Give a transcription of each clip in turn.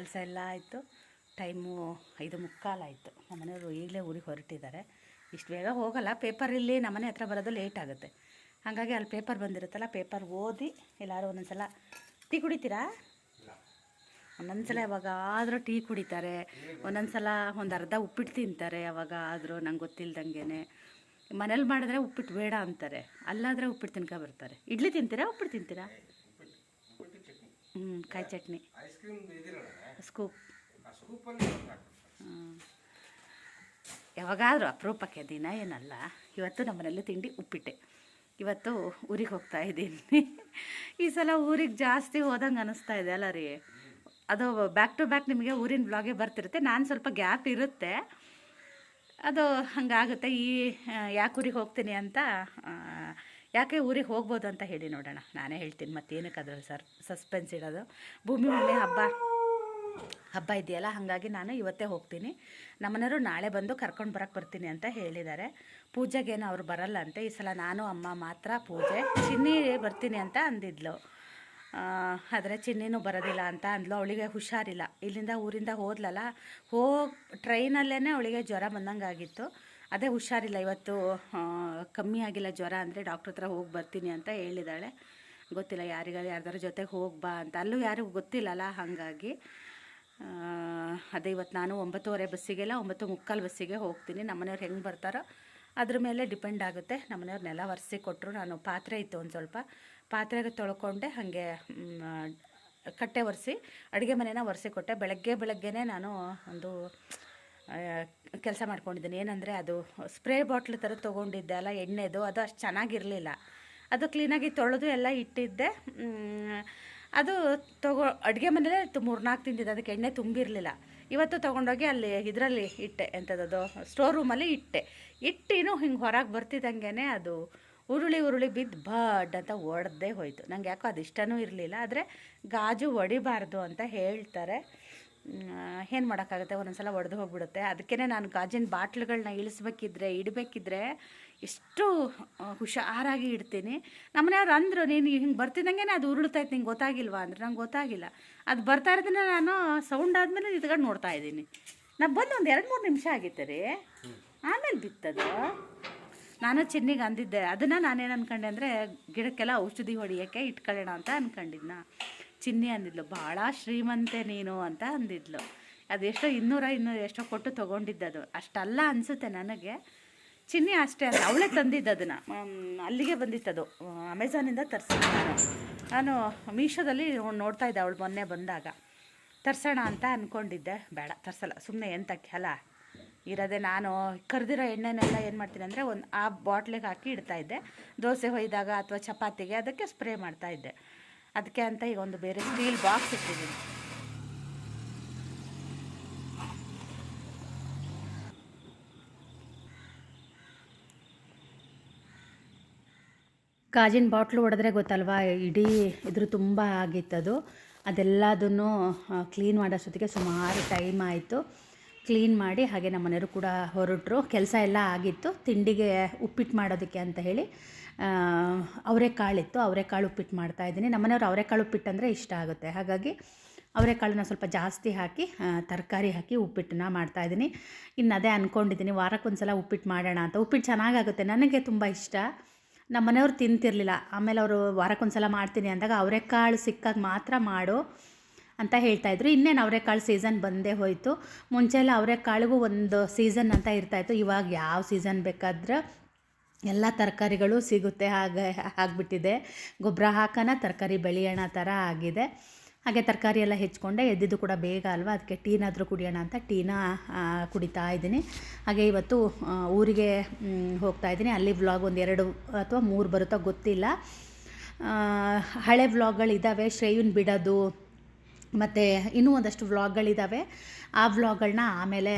ಕೆಲಸ ಎಲ್ಲ ಆಯಿತು. ಟೈಮು ಐದು ಮುಕ್ಕಾಲಾಯಿತು ನಮ್ಮನೆಯವರು ಈಗಲೇ ಊರಿಗೆ ಹೊರಟಿದ್ದಾರೆ. ಇಷ್ಟು ಬೇಗ ಹೋಗಲ್ಲ. ಪೇಪರ್ ಇಲ್ಲಿ ನಮ್ಮನೆ ಹತ್ರ ಬರೋದು ಲೇಟ್ ಆಗುತ್ತೆ. ಹಾಗಾಗಿ ಅಲ್ಲಿ ಪೇಪರ್ ಬಂದಿರುತ್ತಲ್ಲ ಪೇಪರ್ ಓದಿ ಎಲ್ಲರೂ ಒಂದೊಂದ್ಸಲ ಟೀ ಕುಡಿತೀರಾ? ಒಂದೊಂದ್ಸಲ ಯಾವಾಗ ಆದರೂ ಟೀ ಕುಡಿತಾರೆ. ಒಂದೊಂದ್ಸಲ ಒಂದು ಅರ್ಧ ಉಪ್ಪಿಟ್ಟು ತಿಂತಾರೆ ಯಾವಾಗ ಆದರೂ ನಂಗೆ ಗೊತ್ತಿಲ್ದಂಗೆ ಮನೇಲಿ ಮಾಡಿದ್ರೆ ಉಪ್ಪಿಟ್ಟು ಬೇಡ ಅಂತಾರೆ. ಅಲ್ಲಾದರೆ ಉಪ್ಪಿಟ್ಟು ತಿನ್ಕೊ ಬರ್ತಾರೆ. ಇಡ್ಲಿ ತಿಂತೀರಾ ಉಪ್ಪಿಟ್ಟು ತಿಂತೀರಾ? ಹ್ಞೂ ಕಾಯಿ ಚಟ್ನಿ. ಸ್ಕೂಪ್. ಹ್ಞೂ ಯಾವಾಗಾದರೂ ಅಪರೂಪಕ್ಕೆ ದಿನ ಏನಲ್ಲ ಇವತ್ತು ನಮ್ಮ ಮನೇಲಿ ತಿಂಡಿ ಉಪ್ಪಿಟ್ಟೆ. ಇವತ್ತು ಊರಿಗೆ ಹೋಗ್ತಾ ಇದ್ದೀನಿ. ಈ ಸಲ ಊರಿಗೆ ಜಾಸ್ತಿ ಹೋದಂಗೆ ಅನ್ನಿಸ್ತಾ ಇದೆ ಅಲ್ಲ ರೀ. ಅದು ಬ್ಯಾಕ್ ಟು ಬ್ಯಾಕ್ ನಿಮಗೆ ಊರಿನ ಬ್ಲಾಗೆ ಬರ್ತಿರುತ್ತೆ. ನಾನು ಸ್ವಲ್ಪ ಗ್ಯಾಪ್ ಇರುತ್ತೆ. ಅದು ಹಂಗಾಗುತ್ತೆ. ಈ ಯಾಕೆ ಊರಿಗೆ ಹೋಗ್ತೀನಿ ಅಂತ ಯಾಕೆ ಊರಿಗೆ ಹೋಗ್ಬೋದು ಅಂತ ಹೇಳಿ ನೋಡೋಣ. ನಾನೇ ಹೇಳ್ತೀನಿ ಮತ್ತೇನಕ್ಕೆ ಅದ್ರಲ್ಲಿ ಸರ್ ಸಸ್ಪೆನ್ಸ್ ಇಡೋದು ಭೂಮಿ ಮೇಲೆ ಹಬ್ಬ. ಹಬ್ಬ ಇದೆಯಲ್ಲ, ಹಾಗಾಗಿ ನಾನು ಇವತ್ತೇ ಹೋಗ್ತೀನಿ. ನಮ್ಮನೆಯವರು ನಾಳೆ ಬಂದು ಕರ್ಕೊಂಡು ಬರೋಕ್ಕೆ ಬರ್ತೀನಿ ಅಂತ ಹೇಳಿದ್ದಾರೆ. ಪೂಜೆಗೇನು ಅವ್ರು ಬರಲ್ಲ ಅಂತೆ. ಈ ಸಲ ನಾನು, ಅಮ್ಮ ಮಾತ್ರ ಪೂಜೆ. ಚಿನ್ನಿ ಬರ್ತೀನಿ ಅಂತ ಅಂದಿದ್ಲು. ಆದರೆ ಚಿನ್ನಿನೂ ಬರೋದಿಲ್ಲ ಅಂತ ಅಂದ್ಲು. ಅವಳಿಗೆ ಹುಷಾರಿಲ್ಲ. ಇಲ್ಲಿಂದ ಊರಿಂದ ಹೋದ್ಲಲ್ಲ, ಹೋಗಿ ಟ್ರೈನಲ್ಲೇ ಅವಳಿಗೆ ಜ್ವರ ಬಂದಂಗೆ ಆಗಿತ್ತು ಅದೇ ಹುಷಾರಿಲ್ಲ. ಇವತ್ತು ಕಮ್ಮಿ ಆಗಿಲ್ಲ ಜ್ವರ ಅಂದರೆ ಡಾಕ್ಟ್ರ್ ಹತ್ರ ಹೋಗಿ ಬರ್ತೀನಿ ಅಂತ ಹೇಳಿದಾಳೆ. ಗೊತ್ತಿಲ್ಲ ಯಾರಿಗಾರು ಯಾರ್ದಾರ ಜೊತೆಗೆ ಹೋಗಿ ಬಾ ಅಂತ. ಅಲ್ಲೂ ಯಾರಿಗೂ ಗೊತ್ತಿಲ್ಲಲ್ಲ, ಹಾಗಾಗಿ. ಅದೇ ಇವತ್ತು ನಾನು ಒಂಬತ್ತುವರೆ ಬಸ್ಸಿಗೆಲ್ಲ ಒಂಬತ್ತು ಮುಕ್ಕಾಲು ಬಸ್ಸಿಗೆ ಹೋಗ್ತೀನಿ. ನಮ್ಮನೆಯವ್ರು ಹೆಂಗೆ ಬರ್ತಾರೋ ಅದ್ರ ಮೇಲೆ ಡಿಪೆಂಡ್ ಆಗುತ್ತೆ. ನಮ್ಮನೆಯವ್ರು ನೆಲ ಒರೆಸಿ ಕೊಟ್ಟರು ನಾನು ಪಾತ್ರೆ ಇತ್ತು ಒಂದು ಸ್ವಲ್ಪ. ಪಾತ್ರೆಗೆ ತೊಳ್ಕೊಂಡೆ, ಹಾಗೆ ಕಟ್ಟೆ ಒರೆಸಿ, ಅಡುಗೆ ಮನೆನ ಒರೆಸಿ ಕೊಟ್ಟೆ. ಬೆಳಗ್ಗೆ ಬೆಳಗ್ಗೆನೇ ನಾನು ಒಂದು ಕೆಲಸ ಮಾಡ್ಕೊಂಡಿದ್ದೀನಿ. ಏನಂದರೆ ಅದು ಸ್ಪ್ರೇ ಬಾಟ್ಲ್ ಥರ ತೊಗೊಂಡಿದ್ದೆ ಅಲ್ಲ, ಎಣ್ಣೆದು. ಅದು ಅಷ್ಟು ಚೆನ್ನಾಗಿರಲಿಲ್ಲ. ಅದು ಕ್ಲೀನಾಗಿ ತೊಳೆದು ಎಲ್ಲ ಇಟ್ಟಿದ್ದೆ. ಅದು ತಗೋ, ಅಡುಗೆ ಮನೇಲೆ ಮೂರ್ನಾಲ್ಕು ತಿಂದಿದ್ದೆ ಅದಕ್ಕೆ ಎಣ್ಣೆ ತುಂಬಿರಲಿಲ್ಲ. ಇವತ್ತು ತೊಗೊಂಡೋಗಿ ಅಲ್ಲಿ ಇದರಲ್ಲಿ ಇಟ್ಟೆ ಎಂಥದ್ದು ಸ್ಟೋರ್ ರೂಮಲ್ಲಿ ಇಟ್ಟೆ. ಇಟ್ಟಿನೂ ಹಿಂಗೆ ಹೊರಗೆ ಬರ್ತಿದ್ದಂಗೆ ಅದು ಉರುಳಿ ಉರುಳಿ ಬಿದ್ದು ಬಡ್ ಅಂತ ಒಡೆದೇ ಹೋಯಿತು. ನಂಗೆ ಯಾಕೋ ಅದು ಇಷ್ಟನೂ ಇರಲಿಲ್ಲ, ಆದರೆ ಗಾಜು ಒಡಿಬಾರ್ದು ಅಂತ ಹೇಳ್ತಾರೆ. ಏನು ಮಾಡೋಕ್ಕಾಗುತ್ತೆ? ಒಂದೊಂದು ಸಲ ಒಡೆದು ಹೋಗ್ಬಿಡುತ್ತೆ. ಅದಕ್ಕೇ ನಾನು ಗಾಜಿನ ಬಾಟ್ಲುಗಳನ್ನ ಇಳಿಸ್ಬೇಕಿದ್ರೆ, ಇಡಬೇಕಿದ್ರೆ ಎಷ್ಟು ಹುಷಾರಾಗಿ ಇಡ್ತೀನಿ. ನಮ್ಮನೆಯವ್ರು ಅಂದರು, ನೀನು ಹಿಂಗೆ ಬರ್ತಿದ್ದಂಗೆ ಅದು ಉರುಳ್ತಾಯ್ತು ನಿಂಗೆ ಗೊತ್ತಾಗಿಲ್ವಾ? ಅಂದ್ರೆ. ನಂಗೆ ಗೊತ್ತಾಗಿಲ್ಲ. ಅದು ಬರ್ತಾ ಇರೋದನ್ನ ನಾನು ಸೌಂಡ್ ಆದಮೇಲೆ ಇದ್ಕೊಂಡು ನೋಡ್ತಾ ಇದ್ದೀನಿ. ನಾನು ಬಂದು ಒಂದು ಎರಡು ಮೂರು ನಿಮಿಷ ಆಗಿತ್ತು ರೀ ಆಮೇಲೆ ಬಿತ್ತದು. ನಾನು ಚಿನ್ನಿಗೆ ಅಂದಿದ್ದೆ, ಅದನ್ನು ನಾನೇನು ಅನ್ಕೊಂಡೆ ಅಂದರೆ ಗಿಡಕ್ಕೆಲ್ಲ ಔಷಧಿ ಹೊಡಿಯೋಕ್ಕೆ ಇಟ್ಕೊಳ್ಳೋಣ ಅಂತ ಅಂದ್ಕೊಂಡಿದ್ನ ಚಿನ್ನಿ ಅಂದಿದ್ಲು ಭಾಳ ಶ್ರೀಮಂತೆ ನೀನು ಅಂತ ಅಂದಿದ್ಲು. ಅದೆಷ್ಟೋ ಇನ್ನೂರ ಇನ್ನೂರು ಎಷ್ಟೋ ಕೊಟ್ಟು ತೊಗೊಂಡಿದ್ದದು. ಅಷ್ಟಲ್ಲ ಅನಿಸುತ್ತೆ ನನಗೆ. ಚಿನ್ನಿ ಅಷ್ಟೇ ಅಲ್ಲ, ಅವಳೇ ತಂದಿದ್ದು ಅದನ್ನು. ಅಲ್ಲಿಗೆ ಬಂದಿತ್ತು ಅದು ಅಮೆಝಾನಿಂದ ತರಿಸಿದ್ದೆ ನಾನು. ನಾನು ಮೀಶೋದಲ್ಲಿ ನೋಡ್ತಾ ಇದ್ದೆ ಅವಳು ಮೊನ್ನೆ ಬಂದಾಗ. ತರ್ಸೋಣ ಅಂತ ಅಂದ್ಕೊಂಡಿದ್ದೆ ಬೇಡ, ತರ್ಸಲ್ಲ. ಸುಮ್ಮನೆ ಎಂತಕ್ಕೆ, ಅಲ್ಲ? ಇರೋದೇ ನಾನು. ಕರೆದಿರೋ ಎಣ್ಣೆನೆಲ್ಲ ಏನು ಮಾಡ್ತೀನಿ ಅಂದರೆ ಒಂದು ಆ ಬಾಟ್ಲಿಗೆ ಹಾಕಿ ಇಡ್ತಾ ಇದ್ದೆ. ದೋಸೆ ಹೊಯ್ದಾಗ ಅಥವಾ ಚಪಾತಿಗೆ ಅದಕ್ಕೆ ಸ್ಪ್ರೇ ಮಾಡ್ತಾಯಿದ್ದೆ ಅದಕ್ಕೆ ಅಂತ ಈಗ ಒಂದು ಬೇರೆ ಸ್ಟೀಲ್ ಬಾಕ್ಸ್ ಇಟ್ಟಿದ್ದೀನಿ. ಗಾಜಿನ ಬಾಟ್ಲು ಹೊಡೆದ್ರೆ ಗೊತ್ತಲ್ವಾ? ಇಡೀ ಇದ್ರ ತುಂಬ ಆಗಿತ್ತದು. ಅದೆಲ್ಲದನ್ನು ಕ್ಲೀನ್ ಮಾಡೋಷ್ಟೊತ್ತಿಗೆ ಸುಮಾರು ಟೈಮ್ ಆಯಿತು. ಕ್ಲೀನ್ ಮಾಡಿ ಹಾಗೆ ನಮ್ಮ ಮನೆಯವರು ಕೂಡ ಹೊರಟರು. ಕೆಲಸ ಎಲ್ಲ ಆಗಿತ್ತು. ತಿಂಡಿಗೆ ಉಪ್ಪಿಟ್ಟು ಮಾಡೋದಕ್ಕೆ ಅಂತ ಹೇಳಿ ಅವರೆಕಾಳಿತ್ತು ಅವರೆಕಾಳು ಉಪ್ಪಿಟ್ಟು ಮಾಡ್ತಾ ಇದ್ದೀನಿ. ನಮ್ಮನೆಯವ್ರು ಅವರೆಕಾಳು ಉಪ್ಪಿಟ್ಟು ಅಂದರೆ ಇಷ್ಟ ಆಗುತ್ತೆ. ಹಾಗಾಗಿ ಅವರೆಕಾಳನ್ನ ಸ್ವಲ್ಪ ಜಾಸ್ತಿ ಹಾಕಿ ತರಕಾರಿ ಹಾಕಿ ಉಪ್ಪಿಟ್ಟನ್ನ ಮಾಡ್ತಾಯಿದ್ದೀನಿ ಇನ್ನು ಅದೇ ಅಂದ್ಕೊಂಡಿದ್ದೀನಿ ವಾರಕ್ಕೊಂದ್ಸಲ ಉಪ್ಪಿಟ್ಟು ಮಾಡೋಣ ಅಂತ. ಉಪ್ಪಿಟ್ಟು ಚೆನ್ನಾಗಾಗುತ್ತೆ. ನನಗೆ ತುಂಬ ಇಷ್ಟ. ನಮ್ಮ ಮನೆಯವ್ರು ತಿಂತಿರಲಿಲ್ಲ. ಆಮೇಲೆ ಅವರು ವಾರಕ್ಕೊಂದ್ಸಲ ಮಾಡ್ತೀನಿ ಅಂದಾಗ ಅವರೆಕಾಳು ಸಿಕ್ಕಾಗ ಮಾತ್ರ ಮಾಡು ಅಂತ ಹೇಳ್ತಾಯಿದ್ರು ಇನ್ನೇನು ಅವರೆಕಾಳು ಸೀಸನ್ ಬಂದೇ ಹೋಯಿತು. ಮುಂಚೆ ಎಲ್ಲ ಅವರೆಕಾಳಿಗೂ ಒಂದು ಸೀಸನ್ ಅಂತ ಇರ್ತಾಯಿತ್ತು ಇವಾಗ ಯಾವ ಸೀಸನ್ ಬೇಕಾದ್ರೆ ಎಲ್ಲ ತರಕಾರಿಗಳು ಸಿಗುತ್ತೆ ಹಾಗೆ ಆಗಿಬಿಟ್ಟಿದೆ. ಗೊಬ್ಬರ ಹಾಕೋಣ ತರಕಾರಿ ಬೆಳೆಯೋಣ ಥರ ಆಗಿದೆ. ಹಾಗೆ ತರಕಾರಿ ಎಲ್ಲ ಹೆಚ್ಕೊಂಡೆ, ಎದ್ದಿದ್ದು ಕೂಡ ಬೇಗ ಅಲ್ವಾ? ಅದಕ್ಕೆ ಟೀನಾದರೂ ಕುಡಿಯೋಣ ಅಂತ ಟೀನ ಕುಡಿತಾ ಇದ್ದೀನಿ. ಹಾಗೆ ಇವತ್ತು ಊರಿಗೆ ಹೋಗ್ತಾ ಇದ್ದೀನಿ. ಅಲ್ಲಿ ವ್ಲಾಗ್ ಒಂದು ಎರಡು ಅಥವಾ ಮೂರು ಬರುತ್ತೋ ಗೊತ್ತಿಲ್ಲ. ಹಳೆ ವ್ಲಾಗ್ಗಳಿದ್ದಾವೆ ಶ್ರೇಯುನ್ ಬಿಡೋದು, ಮತ್ತು ಇನ್ನೂ ಒಂದಷ್ಟು ವ್ಲಾಗ್ಗಳಿದ್ದಾವೆ ಆ ವ್ಲಾಗ್ಗಳನ್ನ ಆಮೇಲೆ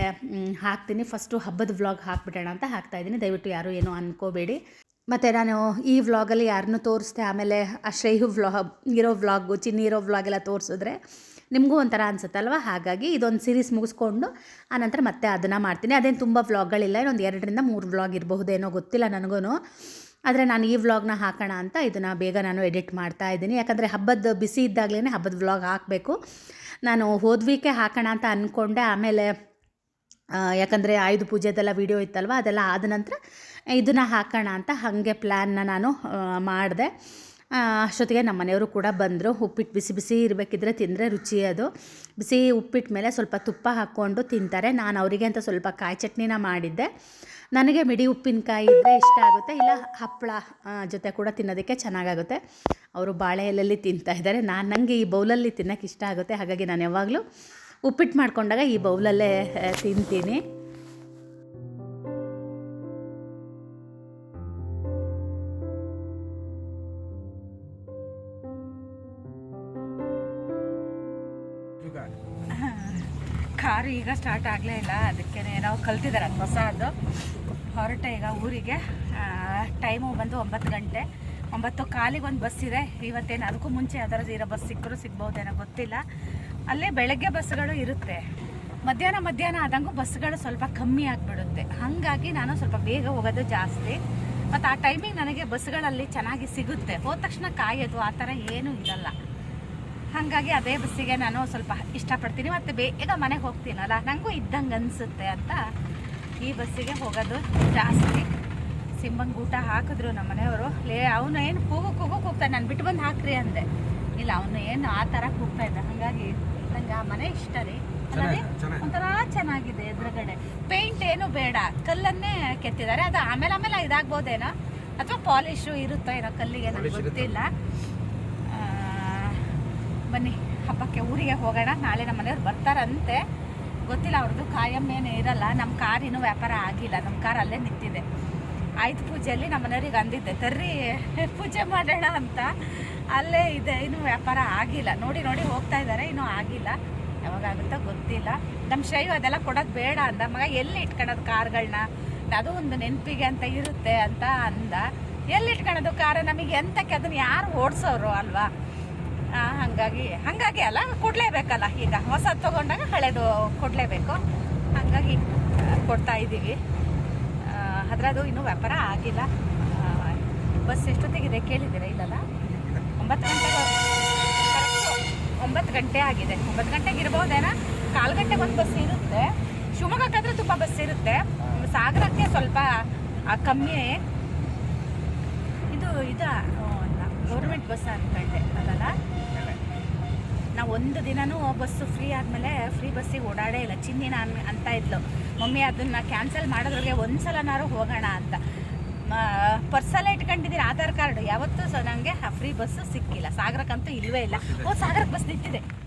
ಹಾಕ್ತೀನಿ. ಫಸ್ಟು ಹಬ್ಬದ ವ್ಲಾಗ್ ಹಾಕ್ಬಿಡೋಣ ಅಂತ ಹಾಕ್ತಾಯಿದ್ದೀನಿ ದಯವಿಟ್ಟು ಯಾರು ಏನೂ ಅಂದ್ಕೋಬೇಡಿ ಮತ್ತು ನಾನು ಈ ವ್ಲಾಗಲ್ಲಿ ಯಾರನ್ನೂ ತೋರಿಸ್ದೆ, ಆಮೇಲೆ ಆ ಶ್ರೇಯು ವ್ಲಾಗ್, ಇರೋ ವ್ಲಾಗು, ಚಿನ್ನಿ ಇರೋ ವ್ಲಾಗ್ ಎಲ್ಲ ತೋರಿಸಿದ್ರೆ ನಿಮಗೂ ಒಂಥರ ಅನ್ಸುತ್ತಲ್ವ? ಹಾಗಾಗಿ ಇದೊಂದು ಸೀರೀಸ್ ಮುಗಿಸ್ಕೊಂಡು ಆನಂತರ ಮತ್ತೆ ಅದನ್ನು ಮಾಡ್ತೀನಿ. ಅದೇನು ತುಂಬ ವ್ಲಾಗ್ಗಳಿಲ್ಲ, ಇನ್ನೊಂದು ಎರಡರಿಂದ ಮೂರು ವ್ಲಾಗ್ ಇರಬಹುದೇನೋ ಗೊತ್ತಿಲ್ಲ ನನಗೂ ಆದರೆ ನಾನು ಈ ವ್ಲಾಗ್ನ ಹಾಕೋಣ ಅಂತ ಇದನ್ನು ಬೇಗ ನಾನು ಎಡಿಟ್ ಮಾಡ್ತಾ ಇದ್ದೀನಿ. ಯಾಕಂದರೆ ಹಬ್ಬದ ಬಿಸಿ ಇದ್ದಾಗಲೇ ಹಬ್ಬದ ವ್ಲಾಗ್ ಹಾಕಬೇಕು. ನಾನು ಹೋದ ವೀಕೆ ಹಾಕೋಣ ಅಂತ ಅಂದ್ಕೊಂಡೆ ಆಮೇಲೆ ಯಾಕಂದರೆ ಆಯುಧ ಪೂಜೆದೆಲ್ಲ ವೀಡಿಯೋ ಇತ್ತಲ್ವ, ಅದೆಲ್ಲ ಆದ ನಂತರ ಇದನ್ನು ಹಾಕೋಣ ಅಂತ ಹಾಗೆ ಪ್ಲ್ಯಾನ್ನ ನಾನು ಮಾಡಿದೆ. ಅಷ್ಟೊತ್ತಿಗೆ ನಮ್ಮ ಮನೆಯವರು ಕೂಡ ಬಂದರು. ಉಪ್ಪಿಟ್ಟು ಬಿಸಿ ಬಿಸಿ ಇರಬೇಕಿದ್ರೆ ತಿಂದರೆ ರುಚಿ ಅದು. ಬಿಸಿ ಉಪ್ಪಿಟ್ಟು ಮೇಲೆ ಸ್ವಲ್ಪ ತುಪ್ಪ ಹಾಕ್ಕೊಂಡು ತಿಂತಾರೆ. ನಾನು ಅವರಿಗೆ ಅಂತ ಸ್ವಲ್ಪ ಕಾಯಿ ಚಟ್ನಿನ ಮಾಡಿದ್ದೆ. ನನಗೆ ಮಿಡಿ ಉಪ್ಪಿನಕಾಯಿ ಇದ್ದರೆ ಇಷ್ಟ ಆಗುತ್ತೆ. ಇಲ್ಲ ಹಪ್ಪಳ ಜೊತೆ ಕೂಡ ತಿನ್ನೋದಕ್ಕೆ ಚೆನ್ನಾಗಾಗುತ್ತೆ. ಅವರು ಬಾಳೆ ಎಲೆಯಲ್ಲಿ ತಿಂತಾ ಇದ್ದಾರೆ. ನಾನು ನನಗೆ ಈ ಬೌಲಲ್ಲಿ ತಿನ್ನೋಕ್ಕೆ ಇಷ್ಟ ಆಗುತ್ತೆ. ಹಾಗಾಗಿ ನಾನು ಯಾವಾಗಲೂ ಉಪ್ಪಿಟ್ಟು ಮಾಡ್ಕೊಂಡಾಗ ಈ ಬೌಲಲ್ಲೇ ತಿಂತೀನಿ. ಕಾರು ಈಗ ಸ್ಟಾರ್ಟ್ ಆಗಲೇ ಇಲ್ಲ ಅದಕ್ಕೆ ನಾವು ಕಲ್ತಿದ್ದಾರೆ ಅದು ಹೊಸದು ಹೊರಟೆ ಈಗ ಊರಿಗೆ ಟೈಮು ಬಂದು ಒಂಬತ್ತು ಗಂಟೆ. ಒಂಬತ್ತು ಕಾಲಿಗೆ ಒಂದು ಬಸ್ ಇದೆ. ಇವತ್ತೇನು, ಅದಕ್ಕೂ ಮುಂಚೆ ಯಾವ್ದಾದ್ರು ಇರೋ ಬಸ್ ಸಿಕ್ಕರೂ ಸಿಗ್ಬೋದೇನೋ ಗೊತ್ತಿಲ್ಲ. ಅಲ್ಲೇ ಬೆಳಗ್ಗೆ ಬಸ್ಗಳು ಇರುತ್ತೆ. ಮಧ್ಯಾಹ್ನ ಮಧ್ಯಾಹ್ನ ಆದಂಗೂ ಬಸ್ಗಳು ಸ್ವಲ್ಪ ಕಮ್ಮಿ ಆಗಿಬಿಡುತ್ತೆ. ಹಾಗಾಗಿ ನಾನು ಸ್ವಲ್ಪ ಬೇಗ ಹೋಗೋದು ಜಾಸ್ತಿ. ಮತ್ತು ಆ ಟೈಮಿಗೆ ನನಗೆ ಬಸ್ಗಳಲ್ಲಿ ಚೆನ್ನಾಗಿ ಸಿಗುತ್ತೆ. ಹೋದ ತಕ್ಷಣ ಕಾಯೋದು, ಆ ಥರ ಏನೂ ಇರಲ್ಲ. ಹಾಗಾಗಿ ಅದೇ ಬಸ್ಸಿಗೆ ನಾನು ಸ್ವಲ್ಪ ಇಷ್ಟಪಡ್ತೀನಿ. ಮತ್ತು ಬೇಗ ಮನೆಗೆ ಹೋಗ್ತೀನಲ್ಲ ನನಗೂ ಇದ್ದಂಗೆ ಅನಿಸುತ್ತೆ ಅಂತ ಈ ಬಸ್ಸಿಗೆ ಹೋಗೋದು ಜಾಸ್ತಿ. ಸಿಂಬಂಗೆ ಊಟ ಹಾಕಿದ್ರು ನಮ್ಮ ಮನೆಯವರು. ಲೇ, ಅವನು ಏನು ಕೂಗು ಕೂಗು, ಕೂಗ್ತಾನೆ. ನಾನು ಬಿಟ್ಟು ಬಂದು ಹಾಕ್ರಿ ಅಂದೆ. ಇಲ್ಲ, ಅವನು ಏನು ಆ ಥರ ಕೂಗ್ತಾ ಇದ್ದ. ಹಾಗಾಗಿ ನಂಗೆ ಆ ಮನೆ ಇಷ್ಟ ರೀ. ಒಂಥರ ಚೆನ್ನಾಗಿದೆ ಎದುರುಗಡೆ. ಪೇಂಟ್ ಏನು ಬೇಡ. ಕಲ್ಲನ್ನೇ ಕೆತ್ತಿದ್ದಾರೆ. ಅದು ಆಮೇಲೆ ಆಮೇಲೆ ಇದಾಗ್ಬೋದೇನೋ? ಅಥವಾ ಪಾಲಿಶು ಇರುತ್ತೋ ಏನೋ ಕಲ್ಲಿಗೆ ನನಗೆ ಗೊತ್ತಿಲ್ಲ. ಬನ್ನಿ ಹಬ್ಬಕ್ಕೆ ಊರಿಗೆ ಹೋಗೋಣ. ನಾಳೆ ನಮ್ಮ ಮನೆಯವ್ರು ಬರ್ತಾರಂತೆ. ಗೊತ್ತಿಲ್ಲ ಅವ್ರದ್ದು ಕಾಯಂ ಏನು ಇರಲ್ಲ. ನಮ್ಮ ಕಾರ್ ಇನ್ನೂ ವ್ಯಾಪಾರ ಆಗಿಲ್ಲ. ನಮ್ಮ ಕಾರ್ ಅಲ್ಲೇ ನಿಂತಿದೆ. ಆಯ್ತು ಪೂಜೆಯಲ್ಲಿ ನಮ್ಮ ಮನೆಯವ್ರಿಗೆ ಅಂದಿದ್ದೆ ತರ್ರಿ ಪೂಜೆ ಮಾಡೋಣ ಅಂತ. ಅಲ್ಲೇ ಇದೆ, ಇನ್ನು ವ್ಯಾಪಾರ ಆಗಿಲ್ಲ. ನೋಡಿ ನೋಡಿ ಹೋಗ್ತಾ ಇದ್ದಾರೆ, ಇನ್ನೂ ಆಗಿಲ್ಲ. ಯಾವಾಗ ಆಗುತ್ತೋ ಗೊತ್ತಿಲ್ಲ. ನಮ್ಮ ಶೈವ್ ಅದೆಲ್ಲ ಕೊಡೋದು ಬೇಡ ಅಂದ. ಮಗ ಎಲ್ಲಿ ಇಟ್ಕೊಳ್ಳೋದು ಕಾರ್ಗಳನ್ನ? ಅದು ಒಂದು ನೆನಪಿಗೆ ಅಂತ ಇರುತ್ತೆ ಅಂತ ಅಂದ. ಎಲ್ಲಿ ಇಟ್ಕೊಳ್ಳೋದು ಕಾರ? ನಮಗೆ ಎಂತಕ್ಕೆ? ಅದನ್ನು ಯಾರು ಓಡಿಸೋರು ಅಲ್ವಾ? ಹಾಗಾಗಿ ಹಾಗಾಗಿ ಅಲ್ಲ, ಕೊಡಲೇಬೇಕಲ್ಲ. ಈಗ ಹೊಸದು ತಗೊಂಡಾಗ ಹಳೆದು ಕೊಡಲೇಬೇಕು. ಹಾಗಾಗಿ ಕೊಡ್ತಾ ಇದ್ದೀವಿ. ಅದರದು ಇನ್ನೂ ವ್ಯಾಪಾರ ಆಗಿಲ್ಲ. ಬಸ್ ಎಷ್ಟೊತ್ತಿಗಿದೆ ಕೇಳಿದ್ದೀರಾ ಇಲ್ಲಲ್ಲ? ಒಂಬತ್ತು ಗಂಟೆಗೆ ಕರೆಕ್ಟು ಒಂಬತ್ತು ಗಂಟೆ ಆಗಿದೆ. ಒಂಬತ್ತು ಗಂಟೆಗೆ ಇರ್ಬೋದೇನಾ? ಕಾಲು ಗಂಟೆಗೆ ಒಂದು ಬಸ್ ಇರುತ್ತೆ. ಶಿವಮೊಗ್ಗಕ್ಕಾದ್ರೆ ತುಂಬ ಬಸ್ ಇರುತ್ತೆ. ಸಾಗರಕ್ಕೆ ಸ್ವಲ್ಪ ಕಮ್ಮಿ. ಇದು ಇದು ಗೌರ್ಮೆಂಟ್ ಬಸ್ ಅಂದ್ಕೊಂಡೆ ಅಲ್ಲಲ್ಲ ನಾವು ಒಂದು ದಿನನೂ ಬಸ್ಸು ಫ್ರೀ ಆದಮೇಲೆ ಫ್ರೀ ಬಸ್ಸಿಗೆ ಓಡಾಡೇ ಇಲ್ಲ. ಚಿನ್ನಿ ನಾನು ಅಂತ ಇದ್ಲು. ಮಮ್ಮಿ ಅದನ್ನು ಕ್ಯಾನ್ಸಲ್ ಮಾಡೋದ್ರಿಗೆ ಒಂದು ಸಲನಾರು ಹೋಗೋಣ ಅಂತ. ಪರ್ಸಲ್ಲೇ ಇಟ್ಕೊಂಡಿದ್ದೀನಿ ಆಧಾರ್ ಕಾರ್ಡ್. ಯಾವತ್ತೂ ಸಹ ನನಗೆ ಫ್ರೀ ಬಸ್ಸು ಸಿಕ್ಕಿಲ್ಲ. ಸಾಗರಕ್ಕಂತೂ ಇಲ್ಲವೇ ಇಲ್ಲ. ಓ, ಸಾಗರಕ್ಕೆ ಬಸ್ ನಿಂತಿದೆ.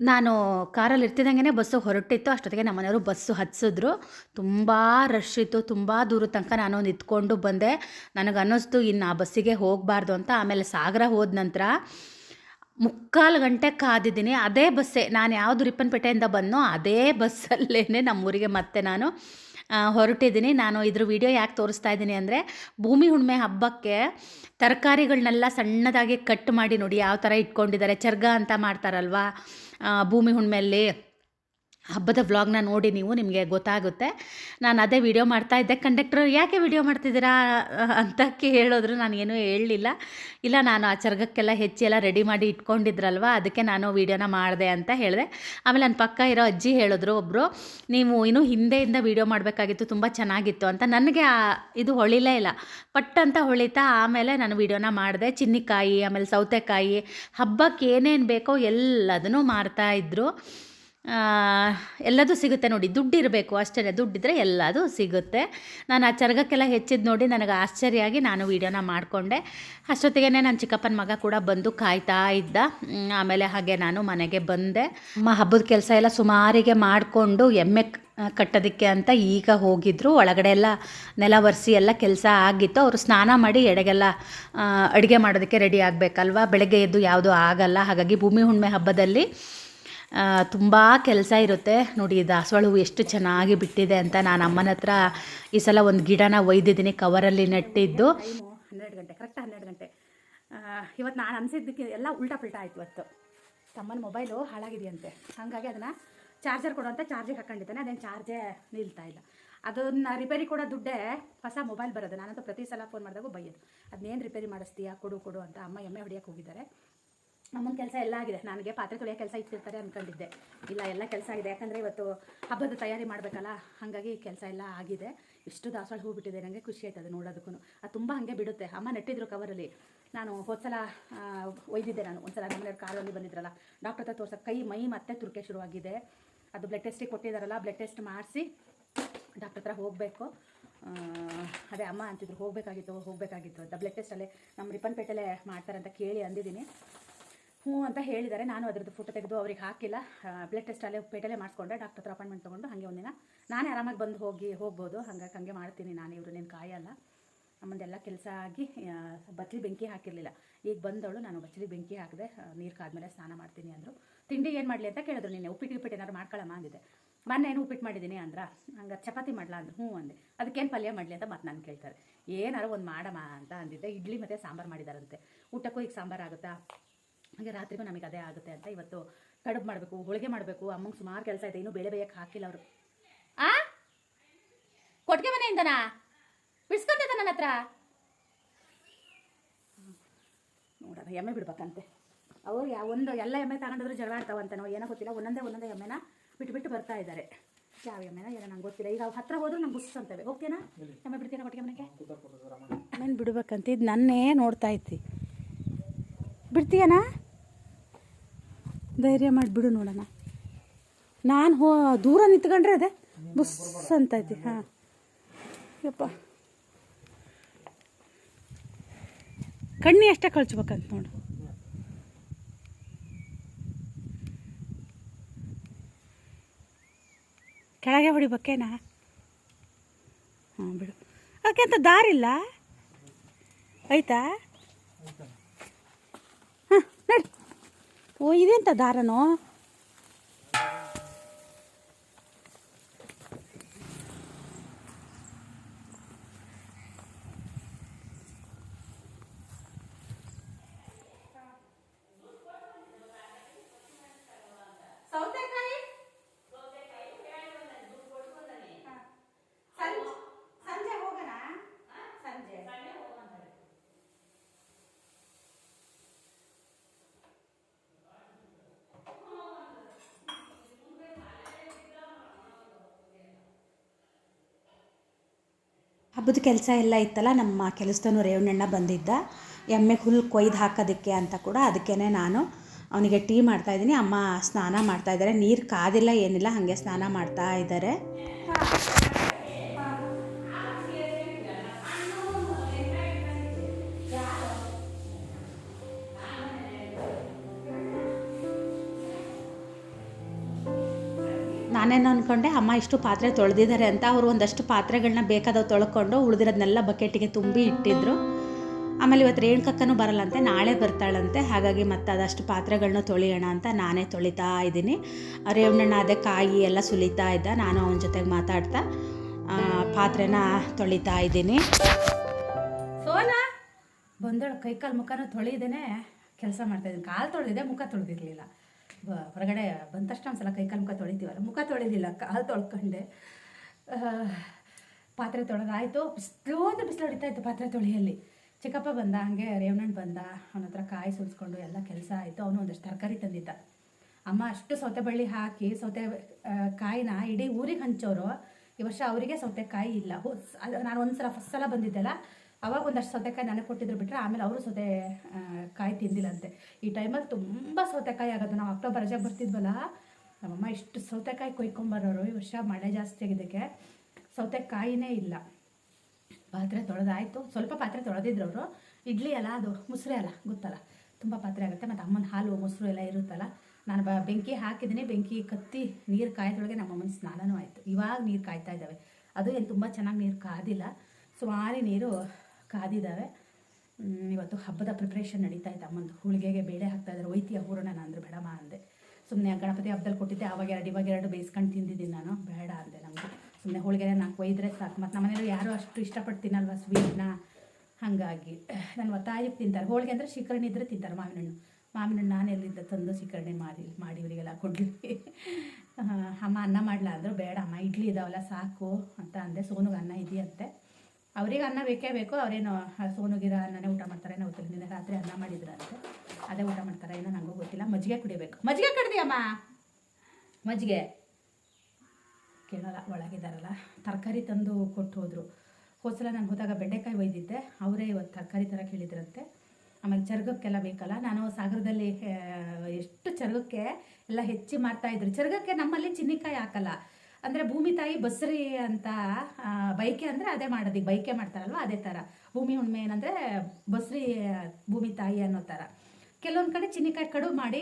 ನಾನು ಕಾರಲ್ಲಿ ಇರ್ತಿದ್ದಂಗೆ ಬಸ್ಸು ಹೊರಟಿತ್ತು. ಅಷ್ಟೊತ್ತಿಗೆ ನಮ್ಮ ಮನೆಯವರು ಬಸ್ಸು ಹತ್ಸಿದ್ರು. ತುಂಬ ರಶ್ ಇತ್ತು. ತುಂಬ ದೂರ ತನಕ ನಾನು ನಿಂತ್ಕೊಂಡು ಬಂದೆ. ನನಗೆ ಅನ್ನಿಸ್ತು ಇನ್ನು ಆ ಬಸ್ಸಿಗೆ ಹೋಗಬಾರ್ದು ಅಂತ. ಆಮೇಲೆ ಸಾಗರ ಹೋದ ನಂತರ ಮುಕ್ಕಾಲು ಗಂಟೆ ಕಾದಿದ್ದೀನಿ. ಅದೇ ಬಸ್ಸೇ ನಾನು ಯಾವುದು ರಿಪ್ಪನ್ಪೇಟೆಯಿಂದ ಬಂದನೋ, ಅದೇ ಬಸ್ಸಲ್ಲೇ ನಮ್ಮೂರಿಗೆ ಮತ್ತೆ ನಾನು ಹೊರಟಿದ್ದೀನಿ. ನಾನು ಇದ್ರ ವಿಡಿಯೋ ಯಾಕೆ ತೋರಿಸ್ತಾ ಇದ್ದೀನಿ ಅಂದರೆ, ಭೂಮಿ ಹುಣ್ಣಿಮೆ ಹಬ್ಬಕ್ಕೆ ತರಕಾರಿಗಳನ್ನೆಲ್ಲ ಸಣ್ಣದಾಗಿ ಕಟ್ ಮಾಡಿ ನೋಡಿ, ಯಾವ ಥರ ಇಟ್ಕೊಂಡಿದ್ದಾರೆ, ಚರ್ಗ ಅಂತ ಮಾಡ್ತಾರಲ್ವಾ? ಭೂಮಿ ಹುಣ್ಣಿಮೆಯಲ್ಲಿ ಹಬ್ಬದ ವ್ಲಾಗ್ನ ನೋಡಿ ನೀವು ನಿಮಗೆ ಗೊತ್ತಾಗುತ್ತೆ. ನಾನು ಅದೇ ವಿಡಿಯೋ ಮಾಡ್ತಾ ಇದ್ದೆ. ಕಂಡಕ್ಟ್ರು ಯಾಕೆ ವಿಡಿಯೋ ಮಾಡ್ತಿದ್ದೀರಾ ಅಂತ ಕೇಳಿದ್ರು ನಾನು ಏನೂ ಹೇಳಲಿಲ್ಲ. ಇಲ್ಲ ನಾನು ಆ ಚರ್ಗಕ್ಕೆಲ್ಲ ಹೆಚ್ಚಿ ಎಲ್ಲ ರೆಡಿ ಮಾಡಿ ಇಟ್ಕೊಂಡಿದ್ರಲ್ವ ಅದಕ್ಕೆ ನಾನು ವೀಡಿಯೋನ ಮಾಡಿದೆ ಅಂತ ಹೇಳಿದೆ. ಆಮೇಲೆ ನನ್ನ ಪಕ್ಕ ಇರೋ ಅಜ್ಜಿ ಹೇಳಿದ್ರು ಒಬ್ಬರು ನೀವು ಇನ್ನೂ ಹಿಂದೆಯಿಂದ ವೀಡಿಯೋ ಮಾಡಬೇಕಾಗಿತ್ತು ತುಂಬ ಚೆನ್ನಾಗಿತ್ತು ಅಂತ. ನನಗೆ ಇದು ಹೊಳಿಲೇ ಇಲ್ಲ. ಪಟ್ ಅಂತ ಹೊಳಿತಾ ಆಮೇಲೆ ನಾನು ವೀಡಿಯೋನ ಮಾಡಿದೆ. ಚಿನ್ನಿಕಾಯಿ ಆಮೇಲೆ ಸೌತೆಕಾಯಿ ಹಬ್ಬಕ್ಕೆ ಏನೇನು ಬೇಕೋ ಎಲ್ಲದನ್ನೂ ಮಾರ್ತಾ ಇದ್ದರು ಆ, ಎಲ್ಲದೂ ಸಿಗುತ್ತೆ ನೋಡಿ. ದುಡ್ಡಿರಬೇಕು ಅಷ್ಟೇ ದುಡ್ಡಿದ್ರೆ ಎಲ್ಲದೂ ಸಿಗುತ್ತೆ. ನಾನು ಆ ಚರ್ಗಕ್ಕೆಲ್ಲ ಹೆಚ್ಚಿದ್ದು ನೋಡಿ ನನಗೆ ಆಶ್ಚರ್ಯ ಆಗಿ ನಾನು ವೀಡಿಯೋನ ಮಾಡಿಕೊಂಡೆ. ಅಷ್ಟೊತ್ತಿಗೆ ನನ್ನ ಚಿಕ್ಕಪ್ಪನ ಮಗ ಕೂಡ ಬಂದು ಕಾಯ್ತಾ ಇದ್ದ. ಆಮೇಲೆ ಹಾಗೆ ನಾನು ಮನೆಗೆ ಬಂದೆ. ಅಮ್ಮ ಹಬ್ಬದ ಕೆಲಸ ಎಲ್ಲ ಸುಮಾರಿಗೆ ಮಾಡಿಕೊಂಡು ಎಮ್ಮೆ ಕಟ್ಟೋದಕ್ಕೆ ಅಂತ ಈಗ ಹೋಗಿದ್ರು. ಒಳಗಡೆ ಎಲ್ಲ ನೆಲ ಒರೆಸಿ ಎಲ್ಲ ಕೆಲಸ ಆಗಿತ್ತು. ಅವರು ಸ್ನಾನ ಮಾಡಿ ಎಡೆಗೆಲ್ಲ ಅಡುಗೆ ಮಾಡೋದಕ್ಕೆ ರೆಡಿ ಆಗಬೇಕಲ್ವ? ಬೆಳಗ್ಗೆ ಎದ್ದು ಯಾವುದೂ ಆಗಲ್ಲ. ಹಾಗಾಗಿ ಭೂಮಿ ಹುಣ್ಣಿಮೆ ಹಬ್ಬದಲ್ಲಿ ತುಂಬ ಕೆಲಸ ಇರುತ್ತೆ. ನೋಡಿ ದಾಸವಾಳ ಹೂವು ಎಷ್ಟು ಚೆನ್ನಾಗಿ ಬಿಟ್ಟಿದೆ ಅಂತ ನಾನು ಅಮ್ಮನ ಹತ್ರ ಈ ಸಲ ಒಂದು ಗಿಡನ ಒಯ್ದಿದ್ದೀನಿ ಕವರಲ್ಲಿ ನೆಟ್ಟಿದ್ದು. ಹನ್ನೆರಡು ಗಂಟೆ ಕರೆಕ್ಟ್ ಹನ್ನೆರಡು ಗಂಟೆ. ಇವತ್ತು ನಾನು ಅನಿಸಿದ್ದಕ್ಕೆ ಎಲ್ಲ ಉಲ್ಟಾ ಪುಲ್ಟಾ ಆಯ್ತು ಇವತ್ತು. ತಮ್ಮನ ಮೊಬೈಲು ಹಾಳಾಗಿದೆಯಂತೆ. ಹಾಗಾಗಿ ಅದನ್ನು ಚಾರ್ಜರ್ ಕೊಡುವಂಥ ಚಾರ್ಜಿಗೆ ಹಾಕೊಂಡಿದ್ದಾನೆ. ಅದೇನು ಚಾರ್ಜೇ ನಿಲ್ತಾ ಇಲ್ಲ. ಅದನ್ನ ರಿಪೇರಿ ಕೊಡೋ ದುಡ್ಡೇ ಹೊಸ ಮೊಬೈಲ್ ಬರೋದು. ನಾನಂತೂ ಪ್ರತಿ ಸಲ ಫೋನ್ ಮಾಡಿದಾಗೂ ಬೈಯೋದು. ಅದನ್ನೇನು ರಿಪೇರಿ ಮಾಡಿಸ್ತೀಯಾ? ಕೊಡು ಕೊಡು ಅಂತ ಅಮ್ಮ ಎಮ್ಮೆ ಹೊಡಿಯೋಕೆ ಹೋಗಿದ್ದಾರೆ. ಅಮ್ಮನ ಕೆಲಸ ಎಲ್ಲ ಆಗಿದೆ. ನನಗೆ ಪಾತ್ರೆ ತೊಳೆಯ ಕೆಲಸ ಇಟ್ಟಿರ್ತಾರೆ ಅಂದ್ಕೊಂಡಿದ್ದೆ ಇಲ್ಲ, ಎಲ್ಲ ಕೆಲಸ ಆಗಿದೆ. ಯಾಕಂದರೆ ಇವತ್ತು ಹಬ್ಬದ ತಯಾರಿ ಮಾಡಬೇಕಲ್ಲ, ಹಾಗಾಗಿ ಕೆಲಸ ಎಲ್ಲ ಆಗಿದೆ. ಇಷ್ಟು ದಾಸವಾಳ ಹೂ ಬಿಟ್ಟಿದೆ. ನನಗೆ ಖುಷಿ ಆಯ್ತದೆ ನೋಡೋದಕ್ಕೂ ಅದು ತುಂಬ ಹಾಗೆ ಬಿಡುತ್ತೆ. ಅಮ್ಮ ನೆಟ್ಟಿದ್ರು ಕವರಲ್ಲಿ ನಾನು ಹೋದ್ಸಲ ಒಯ್ದಿದ್ದೆ ನಾನು. ಒಂದ್ಸಲ ನಮ್ಮನೆಯವ್ರ ಕಾರಲ್ಲಿ ಬಂದಿದ್ರಲ್ಲ. ಡಾಕ್ಟರ್ ಹತ್ರ ತೋರ್ಸಕ್ಕೆ ಕೈ, ಮೈ ಮತ್ತೆ ತುರ್ಕೆ ಶುರುವಾಗಿದೆ. ಅದು ಬ್ಲಡ್ ಟೆಸ್ಟಿಗೆ ಕೊಟ್ಟಿದ್ದಾರಲ್ಲ ಬ್ಲಡ್ ಟೆಸ್ಟ್ ಮಾಡಿಸಿ ಡಾಕ್ಟರ್ ಹತ್ರ ಹೋಗಬೇಕು. ಅದೇ ಅಮ್ಮ ಅಂತಿದ್ರು, ಹೋಗಬೇಕಾಗಿತ್ತು ಹೋಗಬೇಕಾಗಿತ್ತು ಅಂತ. ಬ್ಲಡ್ ಟೆಸ್ಟಲ್ಲೇ ನಮ್ಮ ರಿಪ್ಪನ್ಪೇಟೆಲೆ ಮಾಡ್ತಾರೆ ಅಂತ ಕೇಳಿ ಅಂದಿದ್ದೀನಿ. ಹ್ಞೂ ಅಂತ ಹೇಳಿದ್ದಾರೆ. ನಾನು ಅದ್ರದ್ದು ಫೋಟೋ ತೆಗೆದು ಅವ್ರಿಗೆ ಹಾಕಿಲ್ಲ. ಬ್ಲಡ್ ಟೆಸ್ಟ್ ಅಲ್ಲೇ ಪೇಟೆಲ್ಲೇ ಮಾಡಿಸ್ಕೊಂಡೆ ಡಾಕ್ಟರ್ ಹತ್ರ ಅಪಾಯಿಂಟ್ಮೆಂಟ್ ತೊಗೊಂಡು ಹಾಗೆ ಒಂದಿನ ನಾನೇ ಆರಾಮಾಗಿ ಬಂದು ಹೋಗಿ ಹೋಗ್ಬೋದು. ಹಂಗಾಗಿ ಹಂಗೆ ಮಾಡ್ತೀನಿ ನಾನು ಇವರು, ನೀನು ಕಾಯಲ್ಲ. ನಮ್ಮದೆಲ್ಲ ಕೆಲಸ ಆಗಿ ಬಚ್ಚಲಿ ಬೆಂಕಿ ಹಾಕಿರಲಿಲ್ಲ. ಈಗ ಬಂದವಳು, ನಾನು ಬಚ್ಚಲಿ ಬೆಂಕಿ ಹಾಕಿದೆ ನೀರು ಕಾದ್ಮೇಲೆ ಸ್ನಾನ ಮಾಡ್ತೀನಿ ಅಂದರು. ತಿಂಡಿ ಏನು ಮಾಡಲಿ ಅಂತ ಕೇಳಿದ್ರು ನಿನ್ನೆ. ಉಪ್ಪಿಟ್ಟು ಉಪ್ಪಿಟ್ಟು ಏನಾದ್ರು ಮಾಡ್ಕೊಳ್ಳಮ್ಮ ಅಂದಿದ್ದೆ. ಮೊನ್ನೆ ಏನು ಉಪ್ಪಿಟ್ಟು ಮಾಡಿದ್ದೀನಿ ಅಂದ್ರೆ, ಹಂಗೆ ಚಪಾತಿ ಮಾಡಲ ಅಂದ್ರು. ಹ್ಞೂ ಅಂದೆ. ಅದಕ್ಕೇನು ಪಲ್ಯ ಮಾಡಲಿ ಅಂತ ಮತ್ತೆ ನಾನು ಕೇಳ್ತಾರೆ. ಏನಾರು ಒಂದು ಮಾಡಮ್ಮ ಅಂತ ಅಂದಿದ್ದೆ. ಇಡ್ಲಿ ಮತ್ತು ಸಾಂಬಾರು ಮಾಡಿದಾರಂತೆ. ಊಟಕ್ಕೂ ಈಗ ಸಾಂಬಾರು ಆಗುತ್ತಾ? ಹಾಗೆ ರಾತ್ರಿಗೂ ನಮಗೆ ಅದೇ ಆಗುತ್ತೆ ಅಂತ ಇವತ್ತು ಕಡುಬು ಮಾಡಬೇಕು ಹೋಳಿಗೆ ಮಾಡಬೇಕು ಅಮ್ಮಂಗೆ ಸುಮಾರು ಕೆಲಸ ಇದೆ ಇನ್ನೂ ಬೇಳೆ ಬೇಯಕ್ಕೆ ಹಾಕಿಲ್ಲ ಅವರು. ಆ? ಕೊಟ್ಟಿಗೆ ಮನೆಯಿಂದನಾ? ಬಿಡ್ಸ್ಕೊಂತಿದ್ದ ನನ್ನ ಹತ್ರ ನೋಡೋಣ ಎಮ್ಮೆ ಬಿಡ್ಬೇಕಂತೆ. ಅವ್ರು ಯಾವ ಒಂದು ಎಲ್ಲ ಎಮ್ಮೆ ತಗೊಂಡಿದ್ರು ಜಗಳ ನಾವು ಏನೋ ಗೊತ್ತಿಲ್ಲ ಒಂದೊಂದೇ ಒಂದೊಂದೇ ಎಮ್ಮೆನ ಬಿಟ್ಟು ಬಿಟ್ಟು ಬರ್ತಾ ಇದ್ದಾರೆ. ಯಾವ ಎಮ್ಮೆನ ಏನೋ ನಂಗೆ ಗೊತ್ತಿಲ್ಲ. ಈಗ ಅವ್ರು ಹತ್ರ ಹೋದ್ರು ನಂಗೆ ಗುಸ್ ಅಂತೇವೆ. ಓಕೆನಾ ಎಮ್ಮೆ ಬಿಡ್ತೀರಾ ಕೊಟ್ಟಿಗೆ ಮನೆಗೆ? ಬಿಡ್ಬೇಕಂತ ಇದು ನನ್ನೇ ನೋಡ್ತಾ ಐತಿ ಬಿಡ್ತೀಯನಾ? ಧೈರ್ಯ ಮಾಡಿ ಬಿಡು ನೋಡೋಣ ನಾನು ಹೋ, ದೂರ ನಿಂತ್ಕೊಂಡ್ರೆ ಅದೇ ಬುಸ್ ಅಂತೈತಿ, ಹಾಂ. ಯಪ್ಪ. ಕಣ್ಣಿ ಅಷ್ಟೇ ಕಳ್ಚ್ಬೇಕಂತ ನೋಡು. ಕೆಳಗೆ ಹೊಡಿಬೇಕೇನಾ ಹಾಂ, ಬಿಡು. ಅದಕ್ಕೆ ಅಂತ ದಾರಿಲ್ಲ? ಐತಾ ಹಾಂ ನಡಿ. ಓ ಇದೆಂತ ದಾರನೋ ಸೌತೆಕಾಯಿ ಸಂಜೆ ಹೋಗೋಣ ಸಂಜೆ ಹಬ್ಬದ ಕೆಲಸ ಎಲ್ಲ ಇತ್ತಲ್ಲ, ನಮ್ಮ ಕೆಲಸದವನು ರೇವಣ್ಣಣ್ಣ ಬಂದಿದ್ದ. ಎಮ್ಮೆ ಹುಲ್ಲು ಕೊಯ್ದು ಹಾಕೋದಕ್ಕೆ ಅಂತ ಕೂಡ ಅದಕ್ಕೇ ನಾನು ಅವನಿಗೆ ಟೀ ಮಾಡ್ತಾ ಇದ್ದೀನಿ. ಅಮ್ಮ ಸ್ನಾನ ಮಾಡ್ತಾ ಇದ್ದಾರೆ. ನೀರು ಕಾದಿಲ್ಲ, ಏನಿಲ್ಲ, ಹಾಗೆ ಸ್ನಾನ ಮಾಡ್ತಾ ಇದ್ದಾರೆ. ನಾನೇನು ಅಂದ್ಕೊಂಡೆ ಅಮ್ಮ, ಇಷ್ಟು ಪಾತ್ರೆ ತೊಳೆದಿದ್ದಾರೆ ಅಂತ. ಅವರು ಒಂದಷ್ಟು ಪಾತ್ರೆಗಳನ್ನ ಬೇಕಾದವು ತೊಳ್ಕೊಂಡು ಉಳಿದಿರೋದನ್ನೆಲ್ಲ ಬಕೆಟಿಗೆ ತುಂಬಿ ಇಟ್ಟಿದ್ರು. ಆಮೇಲೆ ಇವತ್ತು ರೇಣುಕಕ್ಕನೂ ಬರಲ್ಲಂತೆ, ನಾಳೆ ಬರ್ತಾಳಂತೆ. ಹಾಗಾಗಿ ಮತ್ತೆ ಅದಷ್ಟು ಪಾತ್ರೆಗಳನ್ನ ತೊಳೆಯೋಣ ಅಂತ ನಾನೇ ತೊಳಿತಾ ಇದ್ದೀನಿ. ರೇವಣ್ಣಣ್ಣ ಅದೇ ಕಾಯಿ ಎಲ್ಲ ಸುಲಿತಾ ಇದ್ದ, ನಾನು ಅವನ ಜೊತೆಗೆ ಮಾತಾಡ್ತಾ ಪಾತ್ರೆನ ತೊಳಿತಾ ಇದ್ದೀನಿ. ಸೋನಾ, ಬಂದಳು ಕೈ ಕಾಲು ಮುಖನೂ ತೊಳಿದೇನೆ, ಕೆಲಸ ಮಾಡ್ತಾ ಇದ್ದೀನಿ. ಕಾಲು ತೊಳೆದಿದೆ, ಮುಖ ತೊಳೆದಿರಲಿಲ್ಲ. ಹೊರಗಡೆ ಬಂದ ತಕ್ಷಣ ಒಂದ್ಸಲ ಕೈ ಕಾಲು ಮುಖ ತೊಳಿತೀವಲ್ಲ? ಮುಖ ತೊಳೆದಿಲ್ಲ, ಕಾಲು ತೊಳ್ಕೊಂಡೆ. ಪಾತ್ರೆ ತೊಳೆದಾಯಿತು. ಬಿಸಿಲು ಅಂತ ಬಿಸಿಲು ಹೊಡಿತಾ ಇತ್ತು ಪಾತ್ರೆ ತೊಳೆಯಲ್ಲಿ. ಚಿಕ್ಕಪ್ಪ ಬಂದ, ಹಂಗೆ ರೇವಣ್ಣ ಬಂದ, ಅವನ ಹತ್ರ ಕಾಯಿ ಸುಲಿಸ್ಕೊಂಡು ಎಲ್ಲ ಕೆಲಸ ಆಯಿತು. ಅವನು ಒಂದಷ್ಟು ತರಕಾರಿ ತಂದಿದ್ದ. ಅಮ್ಮ ಅಷ್ಟು ಸೌತೆ ಬಳ್ಳಿ ಹಾಕಿ, ಸೌತೆ ಕಾಯಿನ ಇಡೀ ಊರಿಗೆ ಹಂಚೋರು. ಈ ವರ್ಷ ಅವರಿಗೆ ಸೌತೆಕಾಯಿ ಇಲ್ಲ. ನಾನು ಒಂದ್ಸಲ, ಫಸ್ಟ್ ಸಲ ಬಂದಿದ್ದೆಲ್ಲ. ಅವಾಗ ಒಂದಷ್ಟು ಸೌತೆಕಾಯಿ ನನಗೆ ಕೊಟ್ಟಿದ್ರು ಬಿಟ್ಟರೆ ಆಮೇಲೆ ಅವರು ಸೌತೆ ಕಾಯಿ ತಿಂದಿಲ್ಲಂತೆ. ಈ ಟೈಮಲ್ಲಿ ತುಂಬ ಸೌತೆಕಾಯಿ ಆಗೋದು ನಾವು ಅಕ್ಟೋಬರ್ ರಜೆ ಬರ್ತಿದ್ವಲ್ಲ, ನಮ್ಮಮ್ಮ ಇಷ್ಟು ಸೌತೆಕಾಯಿ ಕೊಯ್ಕೊಂಬರೋರು. ಈ ವರ್ಷ ಮಳೆ ಜಾಸ್ತಿ ಆಗಿದ್ದಕ್ಕೆ ಸೌತೆಕಾಯಿನೇ ಇಲ್ಲ. ಪಾತ್ರೆ ತೊಳೆದಾಯಿತು. ಸ್ವಲ್ಪ ಪಾತ್ರೆ ತೊಳೆದಿದ್ರು ಅವರು. ಇಡ್ಲಿ ಅಲ್ಲ ಅದು, ಮೊಸರು ಅಲ್ಲ, ಗೊತ್ತಲ್ಲ. ತುಂಬ ಪಾತ್ರೆ ಆಗುತ್ತೆ. ಮತ್ತು ಅಮ್ಮನ ಹಾಲು, ಮೊಸರು ಎಲ್ಲ ಇರುತ್ತಲ್ಲ. ನಾನು ಬ, ಬೆಂಕಿ ಹಾಕಿದ್ದೀನಿ ಬೆಂಕಿ ಕತ್ತಿ ನೀರು ಕಾಯ್ದೊಳಗೆ ನಮ್ಮ ಅಮ್ಮನ ಸ್ನಾನನೂ ಆಯಿತು. ಇವಾಗ ನೀರು ಕಾಯ್ತಾ ಇದ್ದಾವೆ ಅದು ಏನು ತುಂಬ ಚೆನ್ನಾಗಿ ನೀರು ಕಾದಿಲ್ಲ. ಸುಮಾರು ನೀರು ಕಾದಿದ್ದಾವೆ. ಇವತ್ತು ಹಬ್ಬದ ಪ್ರಿಪ್ರೇಷನ್ ನಡೀತಾ ಇತ್ತು ಅಮ್ಮಂದು ಹೋಳಿಗೆಗೆ ಬೇಳೆ ಹಾಕ್ತಾ ಇದ್ದಾರೆ. ಒಯ್ತಿಯ ಹೂರಣ ಅಂದ್ರೆ ಬೇಡಮ್ಮ ಅಂದೆ. ಸುಮ್ಮನೆ ಗಣಪತಿ ಹಬ್ಬದಲ್ಲಿ ಕೊಟ್ಟಿದ್ದೆ. ಅವಾಗ ಎರಡು, ಇವಾಗ ಎರಡು ಬೇಯಿಸ್ಕೊಂಡು ತಿಂದಿದ್ದೀನಿ ನಾನು. ಬೇಡ ಅಂದೆ ನಮಗೆ. ಸುಮ್ಮನೆ ಹೋಳಿಗೆನ ನಾಲ್ಕು ಒಯ್ದರೆ ಸಾಕು. ಮತ್ತು ನಮ್ಮನೇಲಿ ಯಾರೂ ಅಷ್ಟು ಇಷ್ಟಪಟ್ಟು ತಿನ್ನಲ್ವ ಸ್ವೀಟ್ನ ಹಾಗಾಗಿ ನಾನು ಒತ್ತಾಯಕ್ಕೆ ತಿಂತಾರೆ. ಹೋಳಿಗೆ ಅಂದರೆ ಶಿಖರಣಿ ಇದ್ದರೆ ತಿಂತಾರೆ ಮಾವಿನ ಹಣ್ಣು ಮಾವಿನ ಹಣ್ಣು ನಾನು ಎಲ್ಲಿದ್ದ ತಂದು ಶಿಕರಣೆ ಮಾಡಿ ಮಾಡಿ ಇವರಿಗೆಲ್ಲ ಕೊಡಲಿ ಅಮ್ಮ ಅನ್ನ ಮಾಡಲ ಅಂದರು. ಬೇಡ ಅಮ್ಮ, ಇಡ್ಲಿ ಇದಾವಲ್ಲ, ಸಾಕು ಅಂತ ಅಂದೆ. ಸೋನುಗೆ ಅನ್ನ ಇದೆಯಂತೆ. ಅವ್ರಿಗೆ ಅನ್ನ ಬೇಕೇ ಬೇಕು, ಅವರೇನು ಸೋನುಗಿರ ಅನ್ನನೇ ಊಟ ಮಾಡ್ತಾರೆ, ನಾವು ನಿನ್ನೆ ರಾತ್ರಿ ಅನ್ನ ಮಾಡಿದ್ರಂತೆ ಅದೇ ಊಟ ಮಾಡ್ತಾರೆ ಏನೋ ನನಗೂ ಗೊತ್ತಿಲ್ಲ. ಮಜ್ಜಿಗೆ ಕುಡಿಬೇಕು. ಮಜ್ಜಿಗೆ ಕಡ್ದಿಯಮ್ಮ ಮಜ್ಜಿಗೆ. ಕೇಳಲ್ಲ, ಒಳಗಿದಾರಲ್ಲ. ತರಕಾರಿ ತಂದು ಕೊಟ್ಟು ಹೋದರು. ಹೋದ್ಸಲ ನಾನು ಹೋದಾಗ ಬೆಂಡೆಕಾಯಿ ಒಯ್ದಿದ್ದೆ. ಅವರೇ ಇವತ್ತು ತರಕಾರಿ ಥರ ಕೇಳಿದ್ರಂತೆ. ಆಮೇಲೆ ಚರ್ಗಕ್ಕೆಲ್ಲ ಬೇಕಲ್ಲ? ನಾನು ಸಾಗರದಲ್ಲಿ ಎಷ್ಟು ಚರ್ಗಕ್ಕೆ ಎಲ್ಲ ಹೆಚ್ಚಿ ಮಾಡ್ತಾಯಿದ್ರು ಚರ್ಗಕ್ಕೆ ನಮ್ಮಲ್ಲಿ ಚಿನ್ನಿಕಾಯಿ ಹಾಕಲ್ಲ. ಅಂದರೆ ಭೂಮಿ ತಾಯಿ ಬಸ್ರಿ ಅಂತ ಬೈಕೆ ಅಂದರೆ ಅದೇ ಮಾಡೋದು. ಈಗ ಬೈಕೆ ಮಾಡ್ತಾರಲ್ವ, ಅದೇ ಥರ ಭೂಮಿ ಹುಣ್ಣಿಮೆ ಏನಂದರೆ ಬಸ್ರಿ ಭೂಮಿ ತಾಯಿ ಅನ್ನೋ ಥರ ಕೆಲವೊಂದು ಕಡೆ ಚಿನ್ನಿಕಾಯಿ ಕಡು ಮಾಡಿ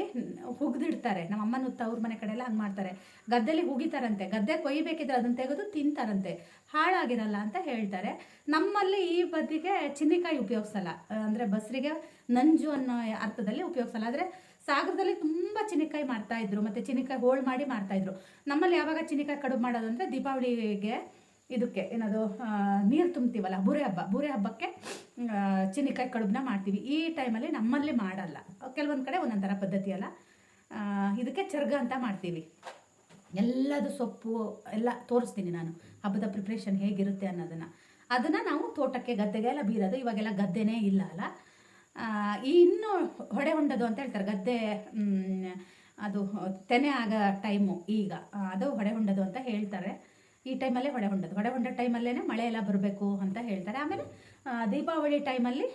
ಹುಗ್ದಿಡ್ತಾರೆ. ನಮ್ಮ ಅಮ್ಮನ ತವ್ರ ಮನೆ ಕಡೆ ಎಲ್ಲ ಹಂಗೆ ಮಾಡ್ತಾರೆ. ಗದ್ದೆಲಿ ಹುಗಿತಾರಂತೆ. ಗದ್ದೆ ಕೊಯ್ಬೇಕಿದ್ರೆ ಅದನ್ನು ತೆಗೆದು ತಿಂತಾರಂತೆ. ಹಾಳಾಗಿರಲ್ಲ ಅಂತ ಹೇಳ್ತಾರೆ. ನಮ್ಮಲ್ಲಿ ಈ ಬದಿಗೆ ಚಿನ್ನಿಕಾಯಿ ಉಪಯೋಗಿಸಲ್ಲ. ಅಂದರೆ ಬಸ್ರಿಗೆ ನಂಜು ಅನ್ನೋ ಅರ್ಥದಲ್ಲಿ ಉಪಯೋಗಿಸಲ್ಲ. ಆದರೆ ಸಾಗರದಲ್ಲಿ ತುಂಬ ಚಿನಿಕಾಯಿ ಮಾಡ್ತಾ ಇದ್ರು, ಮತ್ತೆ ಚಿನಿಕಾಯಿ ಹೋಳು ಮಾಡಿ ಮಾಡ್ತಾ ಇದ್ರು. ನಮ್ಮಲ್ಲಿ ಯಾವಾಗ ಚಿನಿಕಾಯಿ ಕಡುಬು ಮಾಡೋದು ಅಂದರೆ ದೀಪಾವಳಿಗೆ ಇದಕ್ಕೆ ಏನದು ನೀರು ತುಂಬ್ತೀವಲ್ಲ, ಬುರೆ ಹಬ್ಬ, ಬುರೆ ಹಬ್ಬಕ್ಕೆ ಚಿನಿಕಾಯಿ ಕಡುಬನ್ನ ಮಾಡ್ತೀವಿ. ಈ ಟೈಮಲ್ಲಿ ನಮ್ಮಲ್ಲಿ ಮಾಡಲ್ಲ. ಕೆಲವೊಂದು ಕಡೆ ಒಂದೊಂದು ಪದ್ಧತಿ ಅಲ್ಲ. ಇದಕ್ಕೆ ಚರ್ಗ ಅಂತ ಮಾಡ್ತೀವಿ. ಎಲ್ಲದು ಸೊಪ್ಪು ಎಲ್ಲ ತೋರಿಸ್ತೀನಿ ನಾನು, ಹಬ್ಬದ ಪ್ರಿಪ್ರೇಷನ್ ಹೇಗಿರುತ್ತೆ ಅನ್ನೋದನ್ನು. ಅದನ್ನು ನಾವು ತೋಟಕ್ಕೆ ಗದ್ದೆಗೆ ಎಲ್ಲ ಬೀರೋದು, ಇವಾಗೆಲ್ಲ ಗದ್ದೆನೇ ಇಲ್ಲ ಅಲ್ಲ. ಈ ಇನ್ನು ಹೊಡೆ ಹೊಂಡದು ಅಂತ ಹೇಳ್ತಾರೆ, ಗದ್ದೆ ಅದು ತೆನೆ ಆಗ ಟೈಮು ಈಗ ಅದು ಹೊಡೆ ಹೊಂಡದು ಅಂತ ಹೇಳ್ತಾರೆ. ಈ ಟೈಮಲ್ಲೇ ಹೊಡೆ ಹೊಂಡದು. ಹೊಡೆ ಹೊಂಡದ ಟೈಮಲ್ಲೇ ಮಳೆ ಎಲ್ಲ ಬರಬೇಕು ಅಂತ ಹೇಳ್ತಾರೆ. ಆಮೇಲೆ ದೀಪಾವಳಿ ಟೈಮಲ್ಲಿ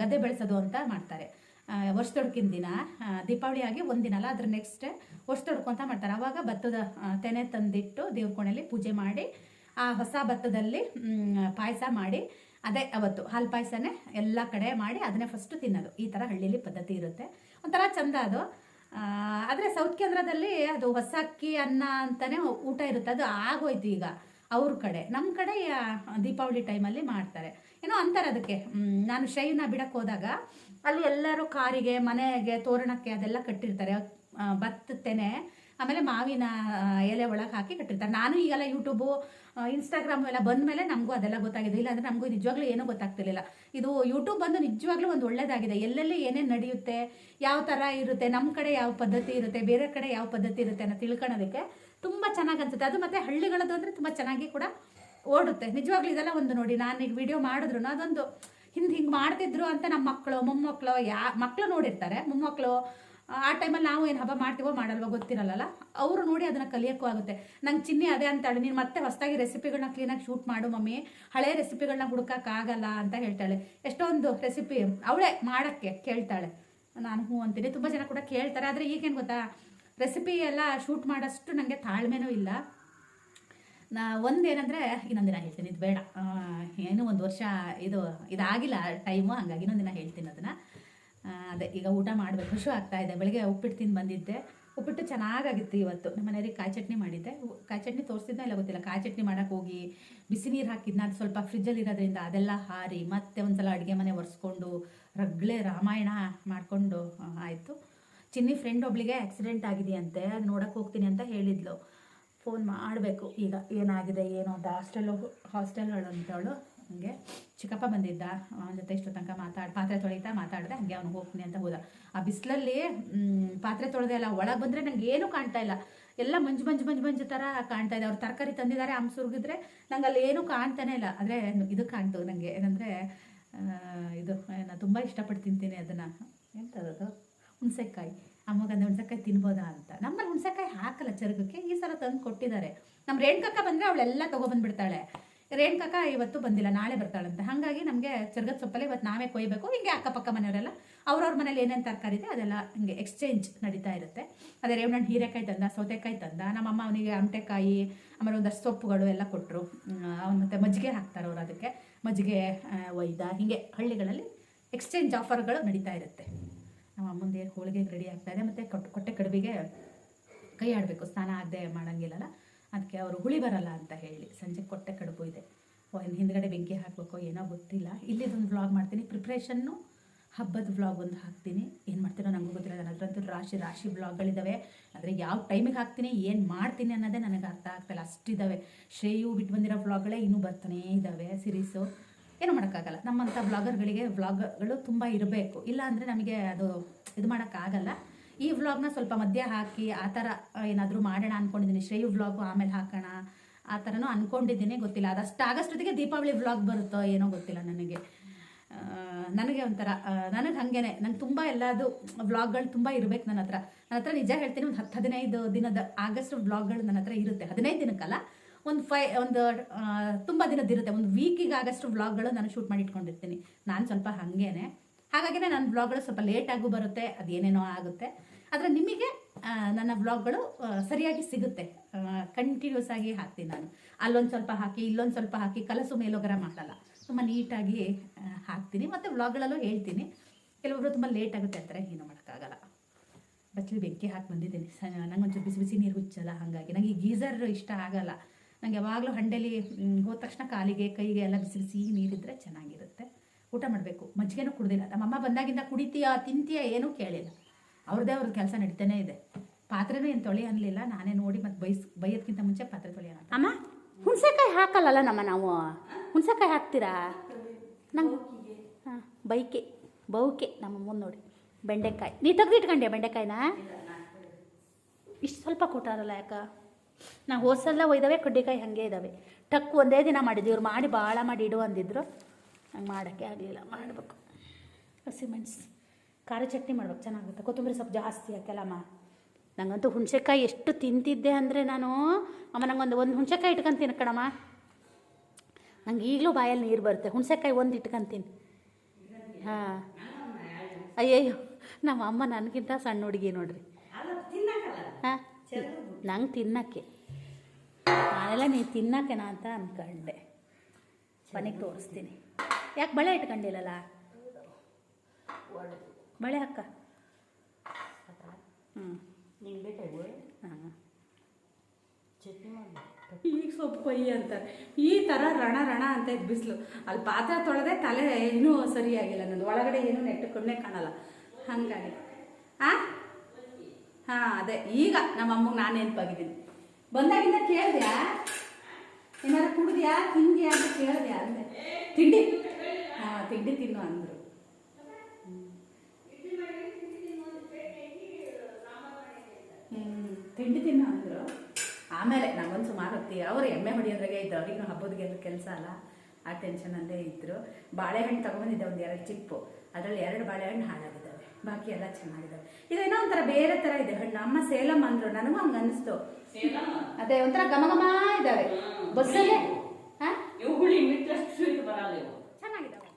ಗದ್ದೆ ಬೆಳೆಸೋದು ಅಂತ ಮಾಡ್ತಾರೆ. ವರ್ಷದೊಡ್ಕಿನ ದಿನ ದೀಪಾವಳಿ ಆಗಿ ಒಂದಿನ ಅಲ್ಲ ಅದ್ರ ನೆಕ್ಸ್ಟ್ ವರ್ಷದೊಡ್ಕು ಅಂತ ಮಾಡ್ತಾರೆ. ಆವಾಗ ಭತ್ತದ ತೆನೆ ತಂದಿಟ್ಟು ದೇವ್ರ ಕೋಣೆಯಲ್ಲಿ ಪೂಜೆ ಮಾಡಿ, ಆ ಹೊಸ ಭತ್ತದಲ್ಲಿ ಪಾಯಸ ಮಾಡಿ ಅದೇ ಅವತ್ತು ಹಾಲು ಪಾಯಸನೇ ಎಲ್ಲ ಕಡೆ ಮಾಡಿ ಅದನ್ನೇ ಫಸ್ಟ್ ತಿನ್ನೋದು. ಈ ಥರ ಹಳ್ಳಿಲಿ ಪದ್ಧತಿ ಇರುತ್ತೆ. ಒಂಥರ ಚಂದ ಅದು. ಆದರೆ ಸೌತ್ ಕೇಂದ್ರದಲ್ಲಿ ಅದು ಹೊಸ ಅಕ್ಕಿ ಅನ್ನ ಅಂತಲೇ ಊಟ ಇರುತ್ತೆ. ಅದು ಆಗೋಯ್ತು ಈಗ ಅವ್ರ ಕಡೆ. ನಮ್ಮ ಕಡೆ ದೀಪಾವಳಿ ಟೈಮಲ್ಲಿ ಮಾಡ್ತಾರೆ. ಏನೋ ಅಂತಾರೆ ಅದಕ್ಕೆ. ನಾನು ಶೈನ ಬಿಡಕ್ಕೆ ಹೋದಾಗ ಅಲ್ಲಿ ಎಲ್ಲರೂ ಕಾರಿಗೆ, ಮನೆಗೆ, ತೋರಣಕ್ಕೆ ಅದೆಲ್ಲ ಕಟ್ಟಿರ್ತಾರೆ. ಭತ್ತದ ತೆನೆ ಆಮೇಲೆ ಮಾವಿನ ಎಲೆ ಒಳಗೆ ಹಾಕಿ ಕಟ್ಟಿರ್ತಾರೆ. ನಾನು ಈಗೆಲ್ಲ ಯೂಟ್ಯೂಬು ಇನ್ಸ್ಟಾಗ್ರಾಮ್ ಎಲ್ಲ ಬಂದ ಮೇಲೆ ನಮಗೂ ಅದೆಲ್ಲ ಗೊತ್ತಾಗಿದೆ. ಇಲ್ಲಾಂದ್ರೆ ನಮಗೂ ನಿಜವಾಗ್ಲೂ ಏನೂ ಗೊತ್ತಾಗ್ತಿರ್ಲಿಲ್ಲ. ಇದು ಯೂಟ್ಯೂಬ್ ಬಂದು ನಿಜವಾಗ್ಲೂ ಒಂದು ಒಳ್ಳೇದಾಗಿದೆ. ಎಲ್ಲೆಲ್ಲಿ ಏನೇನು ನಡೆಯುತ್ತೆ, ಯಾವ ಥರ ಇರುತ್ತೆ ನಮ್ಮ ಕಡೆ ಯಾವ ಪದ್ಧತಿ ಇರುತ್ತೆ, ಬೇರೆ ಕಡೆ ಯಾವ ಪದ್ಧತಿ ಇರುತ್ತೆ ಅನ್ನೋ ತಿಳ್ಕೊಳೋದಕ್ಕೆ ತುಂಬ ಚೆನ್ನಾಗಿ ಅನ್ಸುತ್ತೆ. ಅದು ಮತ್ತು ಹಳ್ಳಿಗಳದ್ದು ಅಂದರೆ ತುಂಬ ಚೆನ್ನಾಗಿ ಕೂಡ ಓಡುತ್ತೆ. ನಿಜವಾಗ್ಲೂ ಇದೆಲ್ಲ ಒಂದು ನೋಡಿ, ನಾನು ಈಗ ವಿಡಿಯೋ ಮಾಡಿದ್ರು ಅದೊಂದು ಹಿಂದೆ ಹಿಂಗೆ ಮಾಡ್ತಿದ್ರು ಅಂತ ನಮ್ಮ ಮಕ್ಕಳು ಮೊಮ್ಮಕ್ಕಳು ಯಾ ಮಕ್ಕಳು ನೋಡಿರ್ತಾರೆ. ಮೊಮ್ಮಕ್ಕಳು ಆ ಟೈಮಲ್ಲಿ ನಾವು ಏನು ಹಬ್ಬ ಮಾಡ್ತೀವೋ ಮಾಡಲ್ವೋ ಗೊತ್ತಿರಲ್ಲ ಅವರು ನೋಡಿ ಅದನ್ನು ಕಲಿಯೋಕ್ಕೂ ಆಗುತ್ತೆ. ನಂಗೆ ಚಿನ್ನಿ ಅದೇ ಅಂತಾಳೆ. ನೀನು ಮತ್ತೆ ಹೊಸದಾಗಿ ರೆಸಿಪಿಗಳನ್ನ ಕ್ಲೀನಾಗಿ ಶೂಟ್ ಮಾಡು ಮಮ್ಮಿ. ಹಳೆ ರೆಸಿಪಿಗಳನ್ನ ಹುಡುಕಕ್ಕಾಗಲ್ಲ ಅಂತ ಹೇಳ್ತಾಳೆ. ಎಷ್ಟೊಂದು ರೆಸಿಪಿ ಅವಳೇ ಮಾಡೋಕ್ಕೆ ಕೇಳ್ತಾಳೆ. ನಾನು ಹ್ಞೂ ಅಂತೀನಿ. ತುಂಬ ಜನ ಕೂಡ ಕೇಳ್ತಾರೆ. ಆದರೆ ಈಗೇನು ಗೊತ್ತಾ? ರೆಸಿಪಿ ಎಲ್ಲ ಶೂಟ್ ಮಾಡೋಷ್ಟು ನನಗೆ ತಾಳ್ಮೆನೂ ಇಲ್ಲ. ನಾ ಒಂದೇನಂದರೆ, ಇನ್ನೊಂದು ದಿನ ಹೇಳ್ತೀನಿ. ಇದು ಬೇಡ. ಏನು ಒಂದು ವರ್ಷ ಇದು ಇದಾಗಿಲ್ಲ ಟೈಮು ಹಂಗಾಗಿ ಇನ್ನೊಂದು ದಿನ ಹೇಳ್ತೀನಿ ಅದನ್ನು. ಅದೇ, ಈಗ ಊಟ ಮಾಡಬೇಕು. ಖುಷಿ ಆಗ್ತಾ ಇದೆ. ಬೆಳಗ್ಗೆ ಉಪ್ಪಿಟ್ಟು ತಿಂದು ಬಂದಿದ್ದೆ. ಉಪ್ಪಿಟ್ಟು ಚೆನ್ನಾಗಾಗಿತ್ತು ಇವತ್ತು. ನಮ್ಮ ಮನೆಯವ್ರಿಗೆ ಕಾಯಿ ಚಟ್ನಿ ಮಾಡಿದ್ದೆ. ಕಾಯಿ ಚಟ್ನಿ ತೋರಿಸಿದ್ನ ಇಲ್ಲ ಗೊತ್ತಿಲ್ಲ. ಕಾಯಿ ಚಟ್ನಿ ಮಾಡೋಕೆ ಹೋಗಿ ಬಿಸಿ ನೀರು ಹಾಕಿದ್ನ. ಅದು ಸ್ವಲ್ಪ ಫ್ರಿಜ್ಜಲ್ಲಿ ಇರೋದ್ರಿಂದ ಅದೆಲ್ಲ ಹಾರಿ ಮತ್ತೆ ಒಂದ್ಸಲ ಅಡುಗೆ ಮನೆ ಒರೆಸ್ಕೊಂಡು ರಗ್ಳೆ ರಾಮಾಯಣ ಮಾಡಿಕೊಂಡು ಆಯಿತು. ಚಿನ್ನಿ ಫ್ರೆಂಡ್ ಒಬ್ಳಿಗೆ ಆಕ್ಸಿಡೆಂಟ್ ಆಗಿದೆಯಂತೆ. ಅದು ನೋಡಕ್ಕೆ ಹೋಗ್ತೀನಿ ಅಂತ ಹೇಳಿದ್ಲು. ಫೋನ್ ಮಾಡಬೇಕು. ಈಗ ಏನಾಗಿದೆ, ಏನು ಅಂತ. ಹಾಸ್ಟೆಲ್ ಹಾಸ್ಟೆಲ್ಗಳು ಅಂತವಳು ಹಂಗೆ. ಚಿಕ್ಕಪ್ಪ ಬಂದಿದ್ದ, ಅವನ ಜೊತೆ ಇಷ್ಟು ತನಕ ಮಾತಾಡಿ, ಪಾತ್ರೆ ತೊಳಿತಾ ಮಾತಾಡಿದೆ ಹಂಗೆ ಅವ್ನು ಹೋಗ್ತೀನಿ ಅಂತ ಹೋದ. ಆ ಬಿಸಿಲಲ್ಲಿ ಪಾತ್ರೆ ತೊಳೆದೆ ಅಲ್ಲ ಒಳಗೆ ಬಂದರೆ ನಂಗೆ ಏನೂ ಕಾಣ್ತಾ ಇಲ್ಲ. ಎಲ್ಲ ಮಂಜು ಮಂಜು ಮಂಜು ಮಂಜು ಥರ ಕಾಣ್ತಾ ಇದೆ. ಅವ್ರು ತರಕಾರಿ ತಂದಿದ್ದಾರೆ ಹಂಸುರ್ಗಿದ್ರೆ ನಂಗೆ ಅಲ್ಲಿ ಏನು ಕಾಣ್ತಾನೆ ಇಲ್ಲ. ಆದರೆ ಇದು ಕಾಣ್ತು ನನಗೆ ಏನಂದರೆ ಇದು ನಾನು ತುಂಬ ಇಷ್ಟಪಟ್ಟು ತಿಂತೀನಿ ಅದನ್ನು. ಎಂಥದ್ದು ಹುಣಸೆಕಾಯಿ. ಅಮ್ಮಗಂದ ಹುಣ್ಸೆಕಾಯಿ ತಿನ್ಬೋದಾ ಅಂತ. ನಮ್ಮಲ್ಲಿ ಹುಣ್ಸೆಕಾಯಿ ಹಾಕಲ್ಲ, ಚರಗಕ್ಕೆ. ಈ ಸಲ ತಂದು ಕೊಟ್ಟಿದ್ದಾರೆ. ನಮ್ಮ ರೇಣುಕಕ್ಕ ಬಂದರೆ ಅವಳೆಲ್ಲ ತೊಗೊಬಂದ್ಬಿಡ್ತಾಳೆ ರೇಣುಕಕ್ಕ ಇವತ್ತು ಬಂದಿಲ್ಲ, ನಾಳೆ ಬರ್ತಾಳಂತೆ. ಹಾಗಾಗಿ ನಮಗೆ ಚರ್ಗದ ಸೊಪ್ಪಲ್ಲಿ ಇವತ್ತು ನಾವೇ ಕೊಯ್ಬೇಕು. ಹಿಂಗೆ ಅಕ್ಕಪಕ್ಕ ಮನೆಯವರೆಲ್ಲ ಅವ್ರವ್ರ ಮನೇಲಿ ಏನೇನು ತರಕಾರಿ ಇದೆ ಅದೆಲ್ಲ ಹಿಂಗೆ ಎಕ್ಸ್ಚೇಂಜ್ ನಡೀತಾ ಇರುತ್ತೆ. ಅದೇ ರೇವಣ್ಣನ ಹೀರೆಕಾಯಿ ತಂದ, ಸೌತೆಕಾಯಿ ತಂದ, ನಮ್ಮಮ್ಮ ಅವನಿಗೆ ಅಂಟೆಕಾಯಿ ಆಮೇಲೆ ಒಂದಷ್ಟು ಸೊಪ್ಪುಗಳು ಎಲ್ಲ ಕೊಟ್ಟರು ಅವ್ನು ಮತ್ತೆ ಮಜ್ಜಿಗೆ ಹಾಕ್ತಾರೆ ಅವ್ರು ಅದಕ್ಕೆ. ಮಜ್ಜಿಗೆ ಒಯ್ದ, ಹೀಗೆ ಹಳ್ಳಿಗಳಲ್ಲಿ ಎಕ್ಸ್ಚೇಂಜ್ ಆಫರ್ಗಳು ನಡೀತಾ ಇರುತ್ತೆ. ನಮ್ಮ ಅಮ್ಮಂದೇ ಹೋಳಿಗೆ ರೆಡಿ ಆಗ್ತಾ ಇದೆ. ಮತ್ತು ಕೊಟ್ಟೆ ಕಡುಬಿಗೆ ಕೈ ಆಡಬೇಕು. ಸ್ನಾನ ಆಗದೆ ಮಾಡೋಂಗಿಲ್ಲಲ್ಲ. ಅದಕ್ಕೆ ಅವರು ಹುಳಿ ಬರಲ್ಲ ಅಂತ ಹೇಳಿ, ಸಂಜೆ ಕೊಟ್ಟೆ ಕಡುಬು ಇದೆ. ಇನ್ನು ಹಿಂದ್ಗಡೆ ಬೆಂಕಿ ಹಾಕಬೇಕು ಏನೋ ಗೊತ್ತಿಲ್ಲ. ಇಲ್ಲಿದೊಂದು ವ್ಲಾಗ್ ಮಾಡ್ತೀನಿ. ಪ್ರಿಪ್ರೇಷನ್ನು ಹಬ್ಬದ ವ್ಲಾಗ್ ಒಂದು ಹಾಕ್ತೀನಿ. ಏನು ಮಾಡ್ತೀರೋ ನನಗೂ ಗೊತ್ತಿಲ್ಲ. ನನ್ನ ಹತ್ರಂತೂ ರಾಶಿ ರಾಶಿ ವ್ಲಾಗ್ಗಳಿದ್ದಾವೆ ಆದರೆ ಯಾವ ಟೈಮಿಗೆ ಹಾಕ್ತೀನಿ, ಏನು ಮಾಡ್ತೀನಿ ಅನ್ನೋದೇ ನನಗೆ ಅರ್ಥ ಆಗ್ತಾಯಿಲ್ಲ ಅಷ್ಟಿದ್ದಾವೆ ಶ್ರೇಯು ಬಿಟ್ಟು ಬಂದಿರೋ ವ್ಲಾಗ್ಗಳೇ ಇನ್ನೂ ಬರ್ತಾನೇ ಇದ್ದಾವೆ ಸಿರೀಸು ಏನು ಮಾಡೋಕ್ಕಾಗಲ್ಲ. ನಮ್ಮಂಥ ಬ್ಲಾಗರ್ಗಳಿಗೆ ವ್ಲಾಗ್ಗಳು ತುಂಬ ಇರಬೇಕು. ಇಲ್ಲ ಅಂದರೆ ನಮಗೆ ಅದು ಇದು ಮಾಡೋಕ್ಕಾಗಲ್ಲ. ಈ ವ್ಲಾಗ್ನ ಸ್ವಲ್ಪ ಮಧ್ಯ ಹಾಕಿ ಆ ಥರ ಏನಾದರೂ ಮಾಡೋಣ ಅಂದ್ಕೊಂಡಿದ್ದೀನಿ ಶ್ರೇಯು ವ್ಲಾಗು ಆಮೇಲೆ ಹಾಕೋಣ, ಆ ಥರನೂ ಅಂದ್ಕೊಂಡಿದ್ದೀನಿ ಗೊತ್ತಿಲ್ಲ. ಅದಷ್ಟು ಆಗಷ್ಟೊತ್ತಿಗೆ ದೀಪಾವಳಿ ವ್ಲಾಗ್ ಬರುತ್ತೋ ಏನೋ ಗೊತ್ತಿಲ್ಲ ನನಗೆ. ನನಗೆ ಒಂಥರ ನನಗೆ ಹಾಗೇನೆ. ನಂಗೆ ತುಂಬ ಎಲ್ಲದು ವ್ಲಾಗ್ಗಳು ತುಂಬ ಇರಬೇಕು ನನ್ನ ಹತ್ರ. ನನ್ನ ಹತ್ರ ನಿಜ ಹೇಳ್ತೀನಿ, ಒಂದು ಹತ್ತು ಹದಿನೈದು ದಿನದ ಆಗಸ್ಟ್ ವ್ಲಾಗ್ಗಳು ನನ್ನ ಹತ್ರ ಇರುತ್ತೆ. ಹದಿನೈದು ದಿನಕ್ಕಲ್ಲ, ಒಂದು ಫೈ, ಒಂದು ತುಂಬ ದಿನದ್ದು ಇರುತ್ತೆ. ಒಂದು ವೀಕಿಗೆ ಆಗಸ್ಟ್ ವ್ಲಾಗ್ಗಳು ನಾನು ಶೂಟ್ ಮಾಡಿ ಇಟ್ಕೊಂಡಿರ್ತೀನಿ ನಾನು ಸ್ವಲ್ಪ ಹಾಗೇನೆ. ಹಾಗಾಗಿನೇ ನನ್ನ ಬ್ಲಾಗ್ಗಳು ಸ್ವಲ್ಪ ಲೇಟಾಗೂ ಬರುತ್ತೆ ಅದೇನೇನೋ ಆಗುತ್ತೆ. ಆದರೆ ನಿಮಗೆ ನನ್ನ ಬ್ಲಾಗ್ಗಳು ಸರಿಯಾಗಿ ಸಿಗುತ್ತೆ. ಕಂಟಿನ್ಯೂಸ್ ಆಗಿ ಹಾಕ್ತೀನಿ ನಾನು. ಅಲ್ಲೊಂದು ಸ್ವಲ್ಪ ಹಾಕಿ, ಇಲ್ಲೊಂದು ಸ್ವಲ್ಪ ಹಾಕಿ, ಕಲಸು ಮೇಲೋಗರ ಮಾಡಲ್ಲ. ತುಂಬ ನೀಟಾಗಿ ಹಾಕ್ತೀನಿ. ಮತ್ತು ವ್ಲಾಗ್ಗಳಲ್ಲೂ ಹೇಳ್ತೀನಿ. ಕೆಲವೊಬ್ರು ತುಂಬ ಲೇಟ್ ಆಗುತ್ತೆ ಅಂತಾರೆ, ಏನು ಮಾಡೋಕ್ಕಾಗಲ್ಲ. ಬಚ್ಚಲಿ ಬೆಂಕಿ ಹಾಕಿ ಬಂದಿದ್ದೀನಿ. ಸ ನಂಗೆ ಒಂಚೂರು ಬಿಸಿ ಬಿಸಿ ನೀರು ಹುಚ್ಚಲ್ಲ ಹಾಗಾಗಿ. ನನಗೆ ಈ ಗೀಸರ್ ಇಷ್ಟ ಆಗಲ್ಲ. ನನಗೆ ಯಾವಾಗಲೂ ಹಂಡೆಲಿ ಹೋದ ತಕ್ಷಣ ಕಾಲಿಗೆ, ಕೈಗೆ ಎಲ್ಲ ಬಿಸಿ ಬಿಸಿ ನೀರಿದ್ದರೆ ಚೆನ್ನಾಗಿರುತ್ತೆ. ಊಟ ಮಾಡಬೇಕು. ಮಜ್ಜಿಗೆನೂ ಕುಡ್ದಿಲ್ಲ. ನಮ್ಮಮ್ಮ ಬಂದಾಗಿಂದ ಕುಡಿತೀಯಾ, ತಿಂತೀಯಾ ಏನೂ ಕೇಳಿಲ್ಲ. ಅವ್ರದ್ದೇ ಅವ್ರ ಕೆಲಸ ನಡೀತಾನೆ ಇದೆ. ಪಾತ್ರೆನೂ ಏನು ತೊಳೆ ಅನ್ನಲಿಲ್ಲ ನಾನೇ ನೋಡಿ ಮತ್ತು ಬೈಸ್ ಬೈಯೋದಕ್ಕಿಂತ ಮುಂಚೆ ಪಾತ್ರೆ ತೊಳೆಯೋಣ. ಅಮ್ಮ, ಹುಣ್ಸೆಕಾಯಿ ಹಾಕಲ್ಲಲ್ಲ ನಮ್ಮ ನಾವು? ಹುಣ್ಸೆಕಾಯಿ ಹಾಕ್ತೀರಾ? ನಂಗೆ ಹಾಂ, ಬೈಕೆ, ಬೌಕೆ ನಮ್ಮ ಮುಂದೆ ನೋಡಿ. ಬೆಂಡೆಕಾಯಿ. ನೀ ತೆಗ್ದು ಇಟ್ಕೊಂಡೆ ಬೆಂಡೆಕಾಯಿನ? ಇಷ್ಟು ಸ್ವಲ್ಪ ಕೊಟ್ಟಾರಲ್ಲ ಯಾಕ? ನಾ ಹೋಸಲ್ಲ ಒಯ್ದವೆ ಕಡ್ಡಿಕಾಯಿ ಹಾಗೆ ಇದ್ದಾವೆ ಟಕ್ ಒಂದೇ ದಿನ ಮಾಡಿದ್ವಿ. ಇವ್ರು ಮಾಡಿ ಭಾಳ ಮಾಡಿ ಇಡು ಅಂದಿದ್ರು. ನಂಗೆ ಮಾಡೋಕ್ಕೆ ಆಗಲಿಲ್ಲ, ಮಾಡಬೇಕು. ಹಸಿಮೆಣ್ಸು ಖಾರ ಚಟ್ನಿ ಮಾಡ್ಬೇಕು ಚೆನ್ನಾಗುತ್ತೆ ಕೊತ್ತಂಬರಿ ಸೊಪ್ಪು ಜಾಸ್ತಿ ಹಾಕಲ್ಲಮ್ಮ. ನನಗಂತೂ ಹುಣಸೆಕಾಯಿ ಎಷ್ಟು ತಿಂತಿದ್ದೆ ಅಂದರೆ ನಾನು, ಅಮ್ಮ ನಂಗೊಂದು ಒಂದು ಹುಣಸೆಕಾಯಿ ಇಟ್ಕೊಂತೀನಿ ಕಣಮ್ಮ. ನಂಗೆ ಈಗಲೂ ಬಾಯಲ್ಲಿ ನೀರು ಬರುತ್ತೆ. ಹುಣಸೆಕಾಯಿ ಒಂದು ಇಟ್ಕೊಂತೀನಿ. ಹಾಂ. ಅಯ್ಯಯ್ಯೋ, ನಮ್ಮ ಅಮ್ಮ ನನಗಿಂತ ಸಣ್ಣ ಹುಡುಗಿ ನೋಡ್ರಿ. ಹಾಂ? ನಂಗೆ ತಿನ್ನಕ್ಕೆ. ನಾನೆಲ್ಲ ನೀವು ತಿನ್ನಕ್ಕೆನಾ ಅಂತ ಅಂದ್ಕೊಂಡೆ ಮನೆಗೆ ತೋರಿಸ್ತೀನಿ. ಯಾಕೆ ಬಳೆ ಇಟ್ಕೊಂಡಿಲ್ಲಲ್ಲ? ಬಳೆ ಅಕ್ಕ ಹ್ಞೂ ಹಾಂ. ಈಗ ಸೊಪ್ಪು ಕೊಯ್ಯಿ ಅಂತಾರೆ ಈ ಥರ ರಣ ರಣ ಅಂತ ಇದು ಬಿಸಿಲು. ಅಲ್ಲಿ ಪಾತ್ರೆ ತೊಳೆದೆ ತಲೆ ಇನ್ನೂ ಸರಿಯಾಗಿಲ್ಲ ನಂದು. ಒಳಗಡೆ ಏನೂ ನೆಟ್ಟುಕೊಂಡೇ ಕಾಣಲ್ಲ. ಹಾಗಾಗಿ. ಆ? ಹಾಂ ಅದೇ. ಈಗ ನಮ್ಮ ಅಮ್ಮಗೆ ನಾನು ನೆನಪಾಗಿದ್ದೀನಿ. ಬಂದಾಗಿಂದ ಕೇಳಿದ್ಯಾ? ಏನಾರು ಕುಡಿದ್ಯಾ ತಿಂದ್ಯಾ ಅಂತ ಕೇಳಿದ್ಯಾ? ಅಂದೆ. ತಿಂಡಿ. ಹಾಂ ತಿಂಡಿ ತಿನ್ನು ಅಂದರು. ಹ್ಮ್, ತಿಂಡಿ ತಿನ್ನು ಅಂದರು. ಆಮೇಲೆ ನಮ್ಮೊಂದು ಸುಮಾರು ಹೊತ್ತಿ ಅವ್ರು ಎಮ್ಮೆ ಹೊಡಿಯೋದ್ರಾಗೆ ಇದ್ದು ಅವ್ರಿಗೆ ಹಬ್ಬದ ಕೆಲಸ ಅಲ್ಲ. ಆ ಟೆನ್ಷನಲ್ಲೇ ಇದ್ದರು ಬಾಳೆಹಣ್ಣು ತಗೊಂಬಂದಿದ್ದೆ ಒಂದು ಎರಡು ಚಿಪ್ಪು. ಅದರಲ್ಲಿ ಎರಡು ಬಾಳೆಹಣ್ಣು ಹಾಳಾಗಿದ್ದಾವೆ. ಬಾಕಿ ಎಲ್ಲ ಚೆನ್ನಾಗಿದ್ದಾವೆ. ಇದೇನೋ ಒಂಥರ ಬೇರೆ ಥರ ಇದೆ. ಹಣ್ಣು ಅಮ್ಮ ಸೇಲಮ್ ಅಂದರು. ನನಗೂ ಹಂಗೆ ಅನ್ನಿಸ್ತು ಅದೇ ಒಂಥರ ಘಮ ಘಮ ಇದ್ದಾವೆ. ಬಸ್ಸಲ್ಲೇ ಹಾಂ ಇವು ಹುಳಿ ಮಿಟ್ಟಷ್ಟು ಸ್ವೀಟ್ ಬರಲ್ಲ ಇವು ಚೆನ್ನಾಗಿದ್ದಾವೆ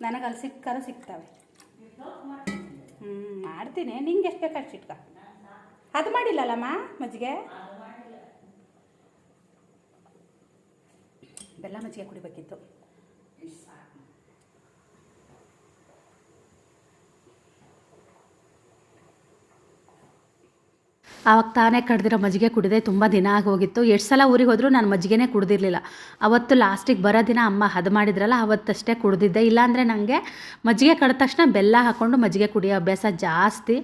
ನನಗೆ ಅಲ್ಲಿ ಸಿಕ್ಕಾರು ಸಿಗ್ತವೆ. ಹ್ಞೂ ಮಾಡ್ತೀನಿ. ನಿಂಗೆ ಎಷ್ಟು ಬೇಕಾಷ್ಟು ಚಿಟ್ಕ? ಅದು ಮಾಡಿಲ್ಲಲ್ಲಮ್ಮ ಮಜ್ಜಿಗೆ? ಬೆಲ್ಲ ಮಜ್ಜಿಗೆ ಕುಡಿಬೇಕಿತ್ತು. ಆವಾಗ ತಾನೇ ಕಡ್ದಿರೋ ಮಜ್ಜಿಗೆ ಕುಡಿದೆ ತುಂಬ ದಿನ ಆಗೋಗಿತ್ತು ಎಷ್ಟು ಸಲ ಊರಿಗೆ ಹೋದರೂ ನಾನು ಮಜ್ಜಿಗೆನೇ ಕುಡ್ದಿರಲಿಲ್ಲ. ಅವತ್ತು ಲಾಸ್ಟಿಗೆ ಬರೋ ದಿನ ಅಮ್ಮ ಹದ ಮಾಡಿದ್ರಲ್ಲ, ಅವತ್ತಷ್ಟೇ ಕುಡ್ದಿದ್ದೆ. ಇಲ್ಲಾಂದರೆ ನನಗೆ ಮಜ್ಜಿಗೆ ಕಡ್ದ ತಕ್ಷಣ ಬೆಲ್ಲ ಹಾಕ್ಕೊಂಡು ಮಜ್ಜಿಗೆ ಕುಡಿಯೋ ಅಭ್ಯಾಸ ಜಾಸ್ತಿ.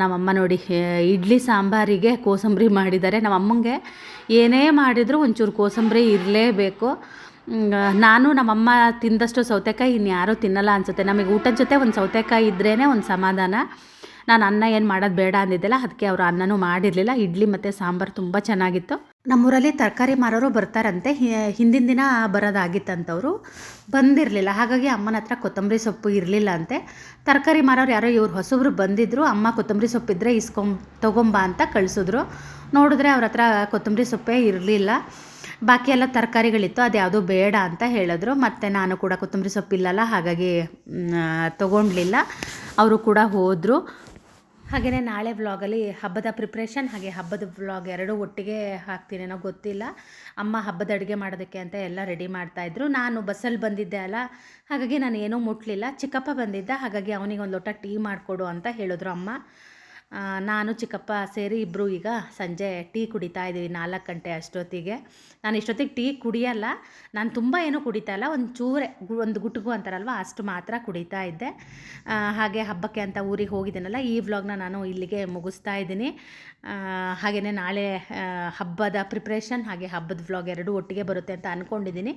ನಮ್ಮಮ್ಮ ನೋಡಿ ಇಡ್ಲಿ ಸಾಂಬಾರಿಗೆ ಕೋಸಂಬರಿ ಮಾಡಿದ್ದಾರೆ. ನಮ್ಮಮ್ಮಂಗೆ ಏನೇ ಮಾಡಿದರೂ ಒಂಚೂರು ಕೋಸಂಬರಿ ಇರಲೇಬೇಕು. ನಾನು ನಮ್ಮಮ್ಮ ತಿಂದಷ್ಟು ಸೌತೆಕಾಯಿ ಇನ್ಯಾರೂ ತಿನ್ನಲ್ಲ ಅನಿಸುತ್ತೆ. ನಮಗೆ ಊಟದ ಜೊತೆ ಒಂದು ಸೌತೆಕಾಯಿ ಇದ್ರೇ ಒಂದು ಸಮಾಧಾನ. ನಾನು ಅನ್ನ ಏನು ಮಾಡೋದು ಬೇಡ ಅಂದಿದ್ದೆಲ್ಲ ಅದಕ್ಕೆ ಅವರು ಅನ್ನನೂ ಮಾಡಿರಲಿಲ್ಲ. ಇಡ್ಲಿ ಮತ್ತು ಸಾಂಬಾರು ತುಂಬ ಚೆನ್ನಾಗಿತ್ತು. ನಮ್ಮೂರಲ್ಲಿ ತರಕಾರಿ ಮಾರೋರು ಬರ್ತಾರಂತೆ. ಹಿಂದಿನ ದಿನ ಬರೋದಾಗಿತ್ತಂತವರು. ಬಂದಿರಲಿಲ್ಲ. ಹಾಗಾಗಿ ಅಮ್ಮನ ಹತ್ರ ಕೊತ್ತಂಬರಿ ಸೊಪ್ಪು ಇರಲಿಲ್ಲ ಅಂತೆ ತರಕಾರಿ ಮಾರೋರು ಯಾರೋ ಇವ್ರು ಹೊಸಬ್ರು ಬಂದಿದ್ದರು ಅಮ್ಮ ಕೊತ್ತಂಬರಿ ಸೊಪ್ಪಿದ್ರೆ ಇಸ್ಕೊಂಬ ತೊಗೊಂಬ ಅಂತ ಕಳಿಸಿದ್ರು. ನೋಡಿದ್ರೆ ಅವ್ರ ಹತ್ರ ಕೊತ್ತಂಬರಿ ಸೊಪ್ಪೇ ಇರಲಿಲ್ಲ. ಬಾಕಿ ಎಲ್ಲ ತರಕಾರಿಗಳಿತ್ತು. ಅದು ಯಾವುದೂ ಬೇಡ ಅಂತ ಹೇಳಿದ್ರು. ಮತ್ತು ನಾನು ಕೂಡ ಕೊತ್ತಂಬರಿ ಸೊಪ್ಪಿಲ್ಲಲ್ಲ, ಹಾಗಾಗಿ ತೊಗೊಂಡ್ಲಿಲ್ಲ. ಅವರು ಕೂಡ ಹೋದರು. ಹಾಗೆಯೇ ನಾಳೆ ವ್ಲಾಗಲ್ಲಿ ಹಬ್ಬದ ಪ್ರಿಪ್ರೇಷನ್ ಹಾಗೆ ಹಬ್ಬದ ವ್ಲಾಗ್ ಎರಡೂ ಒಟ್ಟಿಗೆ ಹಾಕ್ತೀನೇನೋ ಗೊತ್ತಿಲ್ಲ. ಅಮ್ಮ ಹಬ್ಬದ ಅಡುಗೆ ಮಾಡೋದಕ್ಕೆ ಅಂತ ಎಲ್ಲ ರೆಡಿ ಮಾಡ್ತಾಯಿದ್ರು ನಾನು ಬಸ್ಸಲ್ಲಿ ಬಂದಿದ್ದೆ ಅಲ್ಲ. ಹಾಗಾಗಿ ನಾನು ಏನೂ ಮುಟ್ಲಿಲ್ಲ. ಚಿಕ್ಕಪ್ಪ ಬಂದಿದ್ದ. ಹಾಗಾಗಿ ಅವನಿಗೆ ಒಂದು ಲೋಟ ಟೀ ಮಾಡಿಕೊಡು ಅಂತ ಹೇಳಿದ್ರು ಅಮ್ಮ. ನಾನು ಚಿಕ್ಕಪ್ಪ ಸೇರಿ ಇಬ್ಬರು ಈಗ ಸಂಜೆ ಟೀ ಕುಡಿತಾ ಇದ್ದೀವಿ ನಾಲ್ಕು ಗಂಟೆ ಅಷ್ಟೊತ್ತಿಗೆ. ನಾನು ಇಷ್ಟೊತ್ತಿಗೆ ಟೀ ಕುಡಿಯಲ್ಲ, ನಾನು ತುಂಬ ಏನೂ ಕುಡಿತಾ ಇಲ್ಲ, ಒಂದು ಚೂರೆ ಒಂದು ಗುಟ್ಗು ಅಂತಾರಲ್ವ, ಅಷ್ಟು ಮಾತ್ರ ಕುಡಿತಾ ಇದ್ದೆ. ಹಾಗೆ ಹಬ್ಬಕ್ಕೆ ಅಂತ ಊರಿಗೆ ಹೋಗಿದ್ದೀನಲ್ಲ, ಈ ವ್ಲಾಗ್ನ ನಾನು ಇಲ್ಲಿಗೆ ಮುಗಿಸ್ತಾ ಇದ್ದೀನಿ. ಹಾಗೆಯೇ ನಾಳೆ ಹಬ್ಬದ ಪ್ರಿಪ್ರೇಷನ್ ಹಾಗೆ ಹಬ್ಬದ ವ್ಲಾಗ್ ಎರಡೂ ಒಟ್ಟಿಗೆ ಬರುತ್ತೆ ಅಂತ ಅಂದ್ಕೊಂಡಿದ್ದೀನಿ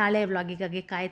ನಾಳೆ ವ್ಲಾಗಿಗಾಗಿ ಕಾಯ್